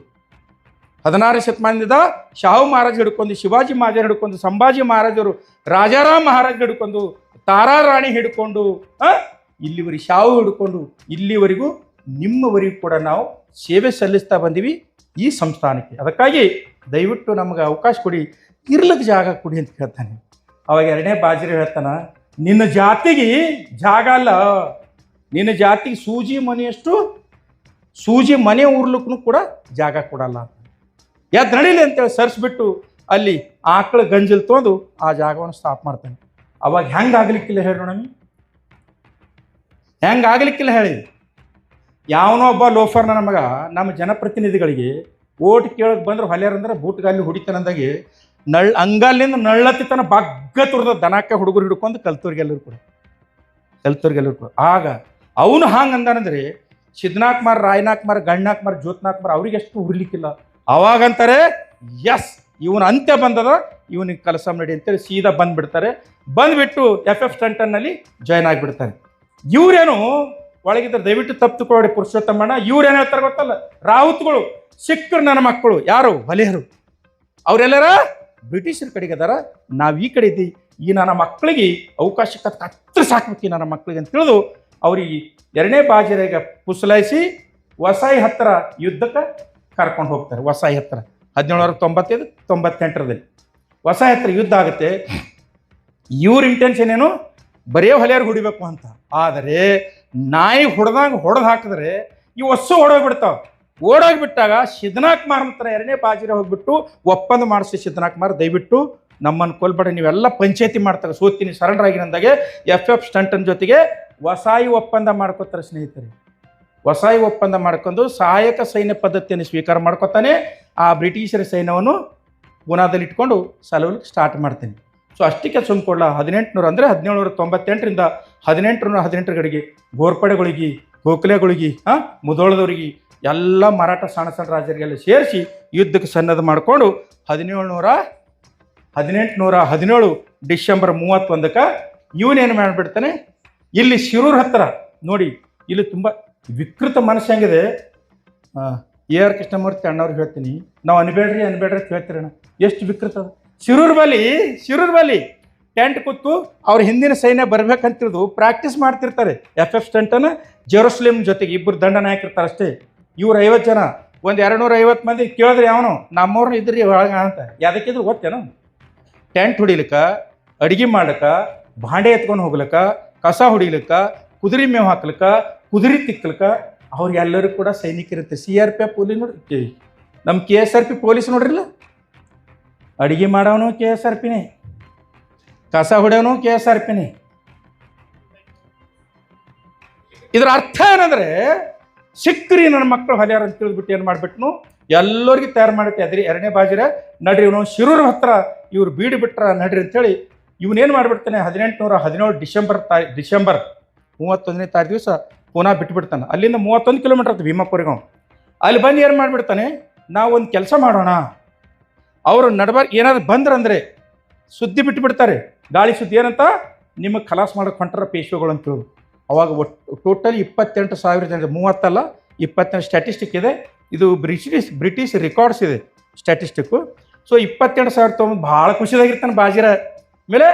[SPEAKER 1] ಹದಿನಾರನೇ ಶತಮಾನದ ಶಾಹು ಮಹಾರಾಜ ಹಿಡ್ಕೊಂಡು, ಶಿವಾಜಿ ಮಹಾರಾಜ ಹಿಡ್ಕೊಂಡು, ಸಂಭಾಜಿ ಮಹಾರಾಜರು ರಾಜಾರಾಮ್ ಮಹಾರಾಜ ಹಿಡ್ಕೊಂಡು, ತಾರಾ ರಾಣಿ ಹಿಡ್ಕೊಂಡು ಇಲ್ಲಿವರೆಗೆ ಶಾಹು ಹಿಡ್ಕೊಂಡು, ಇಲ್ಲಿವರೆಗೂ ನಿಮ್ಮವರೆಗೂ ಕೂಡ ನಾವು ಸೇವೆ ಸಲ್ಲಿಸ್ತಾ ಬಂದೀವಿ ಈ ಸಂಸ್ಥಾನಕ್ಕೆ. ಅದಕ್ಕಾಗಿ ದಯವಿಟ್ಟು ನಮಗೆ ಅವಕಾಶ ಕೊಡಿ ಇರ್ಲಕ್ಕೆ ಜಾಗ ಕೊಡಿ ಅಂತ ಹೇಳ್ತಾನೆ ಅವಾಗ ಎರಡನೇ ಬಾಜಿರಿ ಹೇಳ್ತಾನ, ನಿನ್ನ ಜಾತಿಗೆ ಜಾಗ ಅಲ್ಲ. ನಿನ್ನ ಜಾತಿ ಸೂಜಿ ಮನೆಯಷ್ಟು ಸೂಜಿ ಮನೆ ಉರ್ಲಿಕ್ಕೂ ಕೂಡ ಜಾಗ ಕೊಡಲ್ಲ ಯಾಕೆ ನಡೀಲಿ ಅಂತೇಳಿ ಸರ್ಸ್ಬಿಟ್ಟು ಅಲ್ಲಿ ಆಕಳ ಗಂಜಲ್ ತೊಂದು ಆ ಜಾಗವನ್ನು ಸ್ಟಾಪ್ ಮಾಡ್ತಾನೆ. ಅವಾಗ ಹೆಂಗೆ ಆಗ್ಲಿಕ್ಕಿಲ್ಲ ಹೇಳಿ ನೋಡಮ್ಮಿ ಹೆಂಗೆ ಆಗ್ಲಿಕ್ಕಿಲ್ಲ ಹೇಳಿ. ಯಾವನೋ ಒಬ್ಬ ಲೋಫರ್ನ ನಮಗ ನಮ್ಮ ಜನಪ್ರತಿನಿಧಿಗಳಿಗೆ ಓಟ್ ಕೇಳಕ್ಕೆ ಬಂದ್ರೆ ಹೊಲೆಯರಂದ್ರೆ ಬೂಟ್ಗಾಲಿ ಹೊಡಿತಾನಂದಾಗೆ ನಳ್ ಅಂಗಲ್ಲಿಂದ ನಳ್ಳತ್ತಿತನ ಬಗ್ಗ ತುರ್ದ ದನಕ್ಕೆ ಹುಡುಗರು ಹಿಡ್ಕೊಂಡು ಕಲ್ತೂರಿಗೆಲ್ಲರೂ ಕೂಡ ಕಲ್ತೂರಿಗೆಲ್ಲರೂ ಕೂಡ. ಆಗ ಅವನು ಹಾಂಗೆ ಅಂದಾನಂದ್ರೆ ಸಿದ್ನಾಕ್ ಮಾರ್ ರಾಯನಾಥ್ ಮಾರ್ ಗಣ್ಣಾಕ್ ಮಾರ್ ಎಷ್ಟು ಹುರ್ಲಿಕ್ಕಿಲ್ಲ. ಅವಾಗಂತಾರೆ ಎಸ್ ಇವನ ಅಂತ್ಯ ಬಂದದ, ಇವನಿಗೆ ಕೆಲಸ ನಡಿ ಅಂತೇಳಿ ಸೀದಾ ಬಂದ್ಬಿಡ್ತಾರೆ. ಬಂದ್ಬಿಟ್ಟು ಎಫ್ ಎಫ್ ಸ್ಟಂಟನ್ನಲ್ಲಿ ಜಾಯ್ನ್ ಆಗಿಬಿಡ್ತಾರೆ. ಇವರೇನು, ಒಳಗಿದ್ರೆ ದಯವಿಟ್ಟು ತಪ್ಪು ಕೊಡಿ ಪುರುಷೋತ್ತಮಣ್ಣ. ಇವ್ರೇನು ಹೇಳ್ತಾರೆ ಗೊತ್ತಲ್ಲ? ರಾವುತ್ಗಳು ಸಿಕ್ಕರು ನನ್ನ ಮಕ್ಕಳು. ಯಾರು? ಹೊಲೆಯರು ಅವರೆಲ್ಲರ ಬ್ರಿಟಿಷರ ಕಡೆಗೆ ಅದಾರ. ನಾವು ಈ ಕಡೆ ಇದ್ದೀವಿ. ಈ ನನ್ನ ಮಕ್ಕಳಿಗೆ ಅವಕಾಶಕ್ಕೆ ಕತ್ತರಿಸಾಕ್ಬೇಕು ಸಾಕ್ಬೇಕು ಈ ನನ್ನ ಮಕ್ಕಳಿಗೆ ಅಂತ ತಿಳಿದು ಅವ್ರಿಗೆ ಎರಡನೇ ಬಾಜಿರಾಗ ಪುಸಲಾಯಿಸಿ ವಸಾಯಿ ಹತ್ತಿರ ಯುದ್ಧಕ್ಕೆ ಕರ್ಕೊಂಡು ಹೋಗ್ತಾರೆ, ವಸಾಯಿ ಹತ್ತಿರ. ಹದಿನೇಳರ ತೊಂಬತ್ತೈದು ತೊಂಬತ್ತೆಂಟರದಲ್ಲಿ ವಸಾಯಿ ಹತ್ತಿರ ಯುದ್ಧ ಆಗುತ್ತೆ. ಇವ್ರ ಇಂಟೆನ್ಷನ್ ಏನು? ಬರೇ ಹೊಲೆಯರು ಹೊಡಿಬೇಕು ಅಂತ. ಆದರೆ ನಾಯಿ ಹೊಡೆದಾಗ ಹೊಡೆದು ಹಾಕಿದ್ರೆ ಈ ಹೊಸ ಓಡೋಗ್ಬಿಡ್ತಾವ. ಓಡೋಗ್ಬಿಟ್ಟಾಗ ಸಿದ್ಧನಾಥ್ ಮಾರ್ ಹತ್ರ ಎರಡನೇ ಬಾಜಿರ ಹೋಗ್ಬಿಟ್ಟು ಒಪ್ಪಂದ ಮಾಡಿಸಿ ಸಿದ್ಧನಾಥ್ ಮಾರ್ ದಯವಿಟ್ಟು ನಮ್ಮನ್ನು ಕೊಲ್ಬೇಡ ನೀವೆಲ್ಲ ಪಂಚಾಯತಿ ಮಾಡ್ತಾರೆ. ಸೋತೀನಿ ಸರೆಂಡರ್ ಆಗಿರಂದಾಗೆ ಎಫ್ ಎಫ್ ಸ್ಟಂಟನ್ ಜೊತೆಗೆ ವಸಾಯಿ ಒಪ್ಪಂದ ಮಾಡ್ಕೋತಾರೆ ಸ್ನೇಹಿತರೆ. ವಸಾಯಿ ಒಪ್ಪಂದ ಮಾಡ್ಕೊಂಡು ಸಹಾಯಕ ಸೈನ್ಯ ಪದ್ಧತಿಯನ್ನು ಸ್ವೀಕಾರ ಮಾಡ್ಕೊತಾನೆ, ಆ ಬ್ರಿಟಿಷರ ಸೈನ್ಯವನ್ನು ಗುಣಾದಲ್ಲಿಟ್ಕೊಂಡು ಸಲವಲಿಕ್ಕೆ ಸ್ಟಾರ್ಟ್ ಮಾಡ್ತೇನೆ. ಸೊ ಅಷ್ಟಕ್ಕೆ ಸುಮ್ಕೊಳ್ಳ ಹದಿನೆಂಟುನೂರ ಅಂದರೆ ಹದಿನೇಳುನೂರ ತೊಂಬತ್ತೆಂಟರಿಂದ ಹದಿನೆಂಟುನೂರ ಹದಿನೆಂಟರ ಕಡೆಗೆ ಗೋರ್ಪಡೆಗಳಿಗೆ, ಗೋಖಲೆಗಳಿಗೆ ಹಾಂ ಮುದೋಳದವ್ರಿಗೆ ಎಲ್ಲ ಮರಾಠ ಸಣ್ಣ ಸಣ್ಣ ರಾಜರಿಗೆಲ್ಲ ಸೇರಿಸಿ ಯುದ್ಧಕ್ಕೆ ಸನ್ನದ್ಧ ಮಾಡಿಕೊಂಡು ಹದಿನೇಳುನೂರ ಹದಿನೆಂಟುನೂರ ಹದಿನೇಳು ಡಿಸೆಂಬರ್ ಮೂವತ್ತೊಂದಕ್ಕೆ ಇವನೇನು ಮಾಡಿಬಿಡ್ತಾನೆ? ಇಲ್ಲಿ ಶಿರೂರ್ ಹತ್ತಿರ ನೋಡಿ, ಇಲ್ಲಿ ತುಂಬ ವಿಕೃತ ಮನಸ್ಸು ಹೆಂಗಿದೆ. ಎ ಆರ್ ಕೃಷ್ಣಮೂರ್ತಿ ಅಣ್ಣವ್ರಿಗೆ ಹೇಳ್ತೀನಿ. ನಾವು ಅನ್ಬೇಡ್ರಿ ಅನ್ಬೇಡ್ರಿ ಅಂತ ಎಷ್ಟು ವಿಕೃತ ಶಿರೂರ್ ಬಲಿ ಶಿರೂರ್ ಬಲಿ ಟೆಂಟ್ ಕೂತು ಅವ್ರ ಹಿಂದಿನ ಸೈನ್ಯ ಬರ್ಬೇಕಂತಿರೋದು ಪ್ರಾಕ್ಟೀಸ್ ಮಾಡ್ತಿರ್ತಾರೆ. ಎಫ್ ಎಫ್ ಸ್ಟಂಟನ, ಜೆರೂಸಲೇಮ್ ಜೊತೆಗೆ ಇಬ್ಬರು ದಂಡ ಹಾಕಿರ್ತಾರೆ ಅಷ್ಟೇ. ಇವ್ರು ಐವತ್ತು ಜನ, ಒಂದು ಎರಡು ನೂರ ಐವತ್ತು ಮಂದಿ ಕೇಳಿದ್ರೆ ಅವನು ನಮ್ಮವ್ರನ್ನ ಇದ್ರಿ ಒಳಗ ಅಂತ. ಯಾವುದಕ್ಕಿದ್ರು ಗೊತ್ತೇನು? ಟೆಂಟ್ ಹೊಡಿಲಿಕ್ಕೆ, ಅಡುಗೆ ಮಾಡ್ಲಿಕ್ಕ ಭಾಂಡೆ ಎತ್ಕೊಂಡು ಹೋಗ್ಲಿಕ್ಕ ಕಸ ಹೊಡಿಲಿಕ್ಕ, ಕುದುರೆ ಮೇವು ಹಾಕ್ಲಿಕ್ಕ, ಕುದುರೆ ತಿಕ್ಲಿಕ್ಕ ಅವ್ರಿಗೆಲ್ಲರೂ ಕೂಡ ಸೈನಿಕರಿರುತ್ತೆ C R P F police ನೋಡಿ ನಮ್ಮ K S R P police ನೋಡ್ರಿಲ್ಲ? ಅಡುಗೆ ಮಾಡೋನು ಕೆ ಎಸ್ ಆರ್ ಪಿನೇ. ಕಸ ಹೊಡೆಯೋನು ಕೆ ಎಸ್ ಆರ್ ಪಿನೇ. ಇದರ ಅರ್ಥ ಏನಂದ್ರೆ, ಸಿಕ್ಕ್ರಿ ನನ್ನ ಮಕ್ಕಳು ಹೊಲಿಯಾರ ಅಂತ ತಿಳಿದ್ಬಿಟ್ಟು ಏನು ಮಾಡ್ಬಿಟ್ನು? ಎಲ್ಲರಿಗೂ ತಯಾರು ಮಾಡುತ್ತೆ ಅದ್ರಿ ಎರಡನೇ ಬಾಜಿರ, ನಡ್ರಿ ಇವನು ಶಿರೂರ್ ಹತ್ರ ಇವ್ರು ಬೀಡು ಬಿಟ್ರ ನಡ್ರಿ ಅಂತೇಳಿ ಇವನೇನು ಮಾಡಿಬಿಡ್ತಾನೆ? ಹದಿನೆಂಟುನೂರ ಹದಿನೇಳು ಡಿಸೆಂಬರ್ ತಾಯಿ, ಡಿಸೆಂಬರ್ ಮೂವತ್ತೊಂದನೇ ತಾರೀಕು ದಿವಸ ಪುನಃ ಬಿಟ್ಬಿಡ್ತಾನೆ. ಅಲ್ಲಿಂದ ಮೂವತ್ತೊಂದು ಕಿಲೋಮೀಟರ್ ಅದು ಭೀಮಾಪುರಿಗೆ. ಅಲ್ಲಿ ಬಂದು ಏನು ಮಾಡಿಬಿಡ್ತಾನೆ? ನಾವು ಒಂದು ಕೆಲಸ ಮಾಡೋಣ. ಅವರು ನಡಬ ಏನಾದ್ರು ಬಂದ್ರಂದ್ರೆ ಸುದ್ದಿ ಬಿಟ್ಟುಬಿಡ್ತಾರೆ ಗಾಳಿ ಸುದ್ದಿ ಏನಂತ? ನಿಮಗೆ ಖಲಾಸ್ ಮಾಡೋಕೆ ಹೊಂಟಾರ ಪೇಶ್ವೆಗಳು ಅಂತ ಅವಾಗ ಒಟ್ಟು ಟೋಟಲ್ ಇಪ್ಪತ್ತೆಂಟು ಸಾವಿರ ಜನ ಮೂವತ್ತಲ್ಲ, ಇಪ್ಪತ್ತೆಂಟು ಸ್ಟ್ಯಾಟಿಸ್ಟಿಕ್ ಇದೆ. ಇದು ಬ್ರಿಟಿಷ್ ಬ್ರಿಟಿಷ್ ರೆಕಾರ್ಡ್ಸ್ ಇದೆ ಸ್ಟ್ಯಾಟಿಸ್ಟಿಕ್ಕು ಸೊ ಇಪ್ಪತ್ತೆಂಟು ಸಾವಿರ ತೊಗೊಂಡು ಭಾಳ ಖುಷಿದಾಗಿರ್ತಾನೆ ಬಾಜಿರ ಆಮೇಲೆ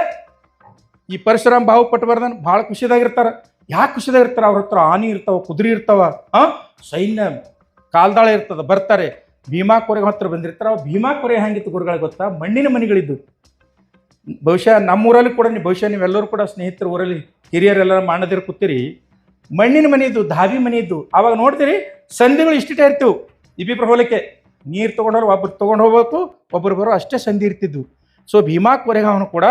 [SPEAKER 1] ಈ ಪರಶುರಾಮ್ ಬಾವು ಪಟ್ಟು ಬರ್ದಾನ ಭಾಳ ಖುಷಿದಾಗಿರ್ತಾರೆ. ಯಾಕೆ ಖುಷಿದಾಗಿರ್ತಾರೆ? ಅವ್ರ ಹತ್ರ ಆನಿ ಇರ್ತಾವ, ಕುದುರೆ ಇರ್ತಾವ, ಆ? ಸೈನ್ಯ ಕಾಲ್ದಾಳ ಇರ್ತದ, ಬರ್ತಾರೆ. ಭೀಮಾ ಕೊರೆಗೆ ಹತ್ರ ಬಂದಿರ್ತಾರೆ. ಅವು ಭೀಮಾ ಕೊರೆ ಹೆಂಗಿತ್ತು ಗುರುಗಳಿಗೆ ಗೊತ್ತಾ? ಮಣ್ಣಿನ ಮನೆಗಳಿದ್ದು ಬಹುಶಃ ನಮ್ಮೂರಲ್ಲಿ ಕೂಡ ನೀವು ಬಹುಶಃ ನೀವೆಲ್ಲರೂ ಕೂಡ ಸ್ನೇಹಿತರ ಊರಲ್ಲಿ ಹಿರಿಯರೆಲ್ಲ ಮಾಡದಿರು ಕೂತೀರಿ. ಮಣ್ಣಿನ ಮನೆ ಇದ್ದು ಧಾಬಿ ಮನೆ ಇದ್ದು ಅವಾಗ ನೋಡ್ತೀರಿ ಸಂಧಿಗಳು ಇಷ್ಟಿಟ್ಟೇ ಇರ್ತಿವು. ಇಬ್ಬಿಬ್ರು ಹೋಲಿಕೆ. ನೀರು ತೊಗೊಂಡವ್ರು ಒಬ್ಬರು ತೊಗೊಂಡು ಹೋಗ್ಬೇಕು ಒಬ್ಬರು ಬರೋ ಅಷ್ಟೇ ಸಂಧಿ ಇರ್ತಿದ್ವು. ಸೊ ಭೀಮಾ ಕೊರೆಗಾವ್ನು ಕೂಡ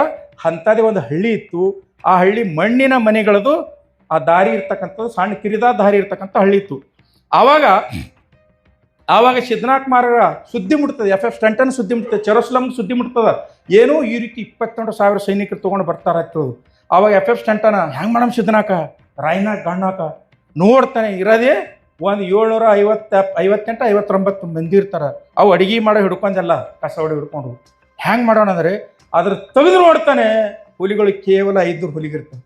[SPEAKER 1] ಅಂಥದ್ದೇ ಒಂದು ಹಳ್ಳಿ ಇತ್ತು. ಆ ಹಳ್ಳಿ ಮಣ್ಣಿನ ಮನೆಗಳದು, ಆ ದಾರಿ ಇರ್ತಕ್ಕಂಥದ್ದು, ಸಣ್ಣ ಕಿರಿದಾದ ದಾರಿ ಇರ್ತಕ್ಕಂಥ ಹಳ್ಳಿ ಇತ್ತು. ಆವಾಗ ಆವಾಗ ಸಿದ್ಧನಾಥ್ ಮಾರರ ಸುದ್ದಿ ಮುಟ್ತದೆ ಎಫ್ ಎಫ್ ಸ್ಟಂಟನ್ ಸುದ್ದಿ ಮುಟ್ತದೆ ಚೆರೋಸ್ಲಮ್ ಸುದ್ದಿ ಮುಟ್ತದ. ಏನೋ ಈ ರೀತಿ ಇಪ್ಪತ್ತೆಂಟು ಸಾವಿರ ಸೈನಿಕರು ತೊಗೊಂಡು ಬರ್ತಾರ ಆವಾಗ ಎಫ್ ಎಫ್ ಸ್ಟಂಟನ ಹೆಂಗೆ ಮಾಡಮ್ ಸಿದ್ಧನಾಕ ರಾಯ್ನಾಕ್ ಗಣ್ಣಾಕ ನೋಡ್ತಾನೆ ಇರೋದೇ ಒಂದು ಏಳ್ನೂರ ಐವತ್ತ ಐವತ್ತೆಂಟು, ಐವತ್ತೊಂಬತ್ತು ಮಂದಿ ಇರ್ತಾರೆ. ಅವು ಅಡಿಗೆ ಮಾಡೋ ಹಿಡ್ಕೊಂಡೆಲ್ಲ, ಕಸ ಹೊಡಿ ಹಿಡ್ಕೊಂಡು. ಹ್ಯಾಂಗೆ ಮಾಡೋಣ ಅಂದರೆ ಅದ್ರ ತೆಗೆದು ನೋಡ್ತಾನೆ ಹುಲಿಗಳು ಕೇವಲ ಐದು ಹುಲಿಗಿರ್ತವೆ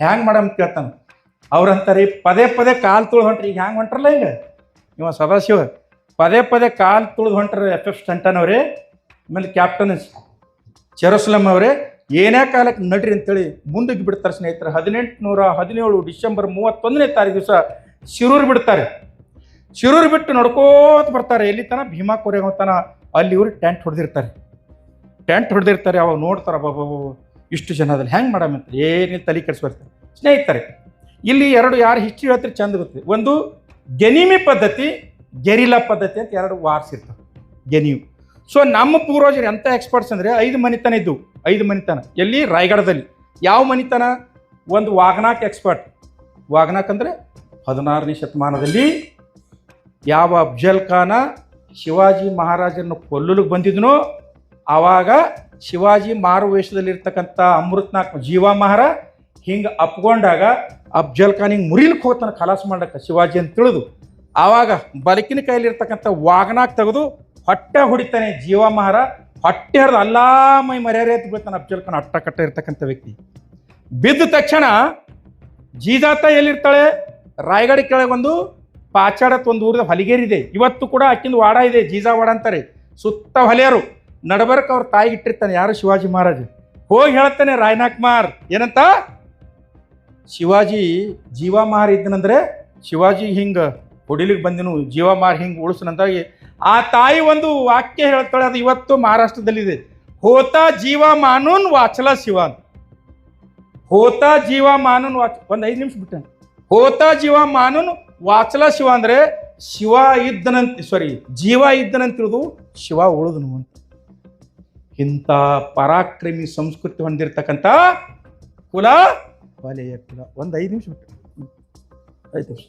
[SPEAKER 1] ಹ್ಯಾಂಗೆ ಅಂತ ಕೇಳ್ತಾನೆ. ಅವ್ರಂತಾರೆ, ಪದೇ ಪದೇ ಕಾಲು ತುಳು ಹೊಂಟ್ರಿ ಈಗ ಹ್ಯಾಂಗೆ ಹೊಂಟ್ರಲ್ಲ ಈಗ? ಇವ ಸದಾಶಿವ, ಪದೇ ಪದೇ ಕಾಲು ತುಳಿದು ಹೊಂಟ್ರೆ ಎಫ್ ಎಫ್ ಸ್ಟಂಟನ್ ಅವರೇ, ಆಮೇಲೆ ಕ್ಯಾಪ್ಟನ್ ಚೆರೋಸ್ಲಮ್ ಅವರೇ, ಏನೇ ಕಾಲಕ್ಕೆ ನಡ್ರಿ ಅಂತೇಳಿ ಮುಂದಕ್ಕೆ ಬಿಡ್ತಾರೆ ಸ್ನೇಹಿತರೆ. ಹದಿನೆಂಟು ನೂರ ಹದಿನೇಳು ಡಿಸೆಂಬರ್ ಮೂವತ್ತೊಂದನೇ ತಾರೀಕು ದಿವಸ ಶಿರೂರು ಬಿಡ್ತಾರೆ. ಶಿರೂರು ಬಿಟ್ಟು ನಡ್ಕೋತ ಬರ್ತಾರೆ. ಎಲ್ಲಿ ತನ ಭೀಮಾ ಕೊರೆಗೋ ತನ ಅಲ್ಲಿ ಇವರು ಟೆಂಟ್ ಹೊಡೆದಿರ್ತಾರೆ. ಟೆಂಟ್ ಹೊಡೆದಿರ್ತಾರೆ, ಅವಾಗ ನೋಡ್ತಾರೆ ಬಾಬಾ ಇಷ್ಟು ಜನ ಅದ್ರಲ್ಲಿ ಹೆಂಗೆ ಮಾಡಮ್ ಅಂತ. ಏನಿಲ್ಲ, ತಲೆ ಕೆಡಿಸ್ಬರ್ತಾರೆ ಸ್ನೇಹಿತರೆ, ಇಲ್ಲಿ ಎರಡು ಯಾರು ಹಿಸ್ಟ್ರಿ ಹೇಳ್ತಾರೆ ಚಂದ ಗೊತ್ತಿದೆ. ಒಂದು, ಗೆನಿಮಿ ಪದ್ಧತಿ ಗೆರಿಲಾ ಪದ್ಧತಿ ಅಂತ ಎರಡು ವಾರ್ಸ್ ಇರ್ತವೆ. ಗೆನಿಯು ಸೊ ನಮ್ಮ ಪೂರ್ವಜರು ಎಂಥ ಎಕ್ಸ್ಪರ್ಟ್ಸ್ ಅಂದರೆ, ಐದು ಮನೆತನ ಇದ್ದವು. ಐದು ಮನಿತನ. ಎಲ್ಲಿ? ರಾಯಗಢದಲ್ಲಿ ಯಾವ ಮನಿತನ? ಒಂದು ವಾಗ್ನಾಕ್ ಎಕ್ಸ್ಪರ್ಟ್ ವಾಗ್ನಾಕ್ ಅಂದರೆ ಹದಿನಾರನೇ ಶತಮಾನದಲ್ಲಿ ಯಾವ ಅಫ್ಜಲ್ ಖಾನ ಶಿವಾಜಿ ಮಹಾರಾಜರನ್ನು ಕೊಲ್ಲಲಿಕ್ಕೆ ಬಂದಿದ್ನೋ ಆವಾಗ ಶಿವಾಜಿ ಮಾರು ವೇಷದಲ್ಲಿರ್ತಕ್ಕಂಥ ಅಮೃತ್ನಾಕ್ ಜೀವ ಮಹಾರ ಹಿಂಗೆ ಅಪ್ಕೊಂಡಾಗ ಅಫ್ಜಲ್ ಖಾನ್ ಹಿಂಗೆ ಮುರಿಲಿಕ್ಕೆ ಹೋಗ್ತಾನೆ ಖಲಾಸ್ ಮಾಡಕ್ಕೆ ಶಿವಾಜಿ ಅಂತ ತಿಳಿದು ಆವಾಗ ಬಲಕಿನ ಕೈಲಿರ್ತಕ್ಕಂಥ ವಾಗನಾಕ್ ತೆಗೆದು ಹೊಟ್ಟೆ ಹೊಡಿತಾನೆ ಜೀವ ಮಹಾರ. ಹೊಟ್ಟೆ ಹರಿದು ಅಲ್ಲಾ ಮೈ ಮರ್ಯಾದೆ ಎತ್ತು ಬೀಳ್ತಾನೆ ಅಫ್ಜಲ್ ಖಾನ್ ಅಟ್ಟ ಕಟ್ಟ ಇರ್ತಕ್ಕಂಥ ವ್ಯಕ್ತಿ. ಬಿದ್ದ ತಕ್ಷಣ ಜೀಜಾತ ಎಲ್ಲಿರ್ತಾಳೆ? ರಾಯಗಡ ಕೆಳಗೆ ಒಂದು ಪಾಚಾಡತ್ ಒಂದು ಊರದ ಹೊಲಿಗೇರಿದೆ ಇವತ್ತು ಕೂಡ ಅಕ್ಕಿಂದ ವಾಡ ಇದೆ ಜೀಜಾ ವಾಡ ಅಂತಾರೆ. ಸುತ್ತ ಹೊಲೆಯರು. ನಡಬರ್ಕ್ ಅವ್ರ ತಾಯಿ ಇಟ್ಟಿರ್ತಾನೆ, ಯಾರು ಶಿವಾಜಿ ಮಹಾರಾಜ? ಹೋಗಿ ಹೇಳ್ತಾನೆ ರಾಯನಾಕ್ ಮಾರ್ ಏನಂತ? ಶಿವಾಜಿ ಜೀವ ಮಾರ್ ಇದ್ದನಂದ್ರೆ ಶಿವಾಜಿ ಹಿಂಗೆ ಹೊಡಿಲಿಕ್ಕೆ ಬಂದಿನು, ಜೀವ ಮಾರ್ ಹಿಂಗೆ ಉಳಿಸ್ನಂತ ಆ ತಾಯಿ ಒಂದು ವಾಕ್ಯ ಹೇಳ್ತಾಳೆ, ಅದು ಇವತ್ತು ಮಹಾರಾಷ್ಟ್ರದಲ್ಲಿದೆ. ಹೋತ ಜೀವ ಮಾನೂನ್ ವಾಚಲ ಶಿವ ಅಂತ ಹೋತ ಜೀವ ಮಾನೂನ್ ವಾಚ, ಒಂದು ಐದು ನಿಮಿಷ ಬಿಟ್ಟೆ ಹೋತ ಜೀವ ಮಾನೂನ್ ವಾಚಲ ಶಿವ ಅಂದ್ರೆ ಶಿವ ಇದ್ದನಂತ ಸಾರಿ ಜೀವ ಇದ್ದನಂತ ತಿಳಿದು ಶಿವ ಉಳಿದನು ಅಂತ. ಇಂಥ ಪರಾಕ್ರಮಿ ಸಂಸ್ಕೃತಿ ಹೊಂದಿರತಕ್ಕಂಥ ಕುಲ? ವಲಯ ಕುಲ. ಒಂದು ಐದು ನಿಮಿಷ ಬಿಟ್ಟು. ಐದು ನಿಮಿಷ.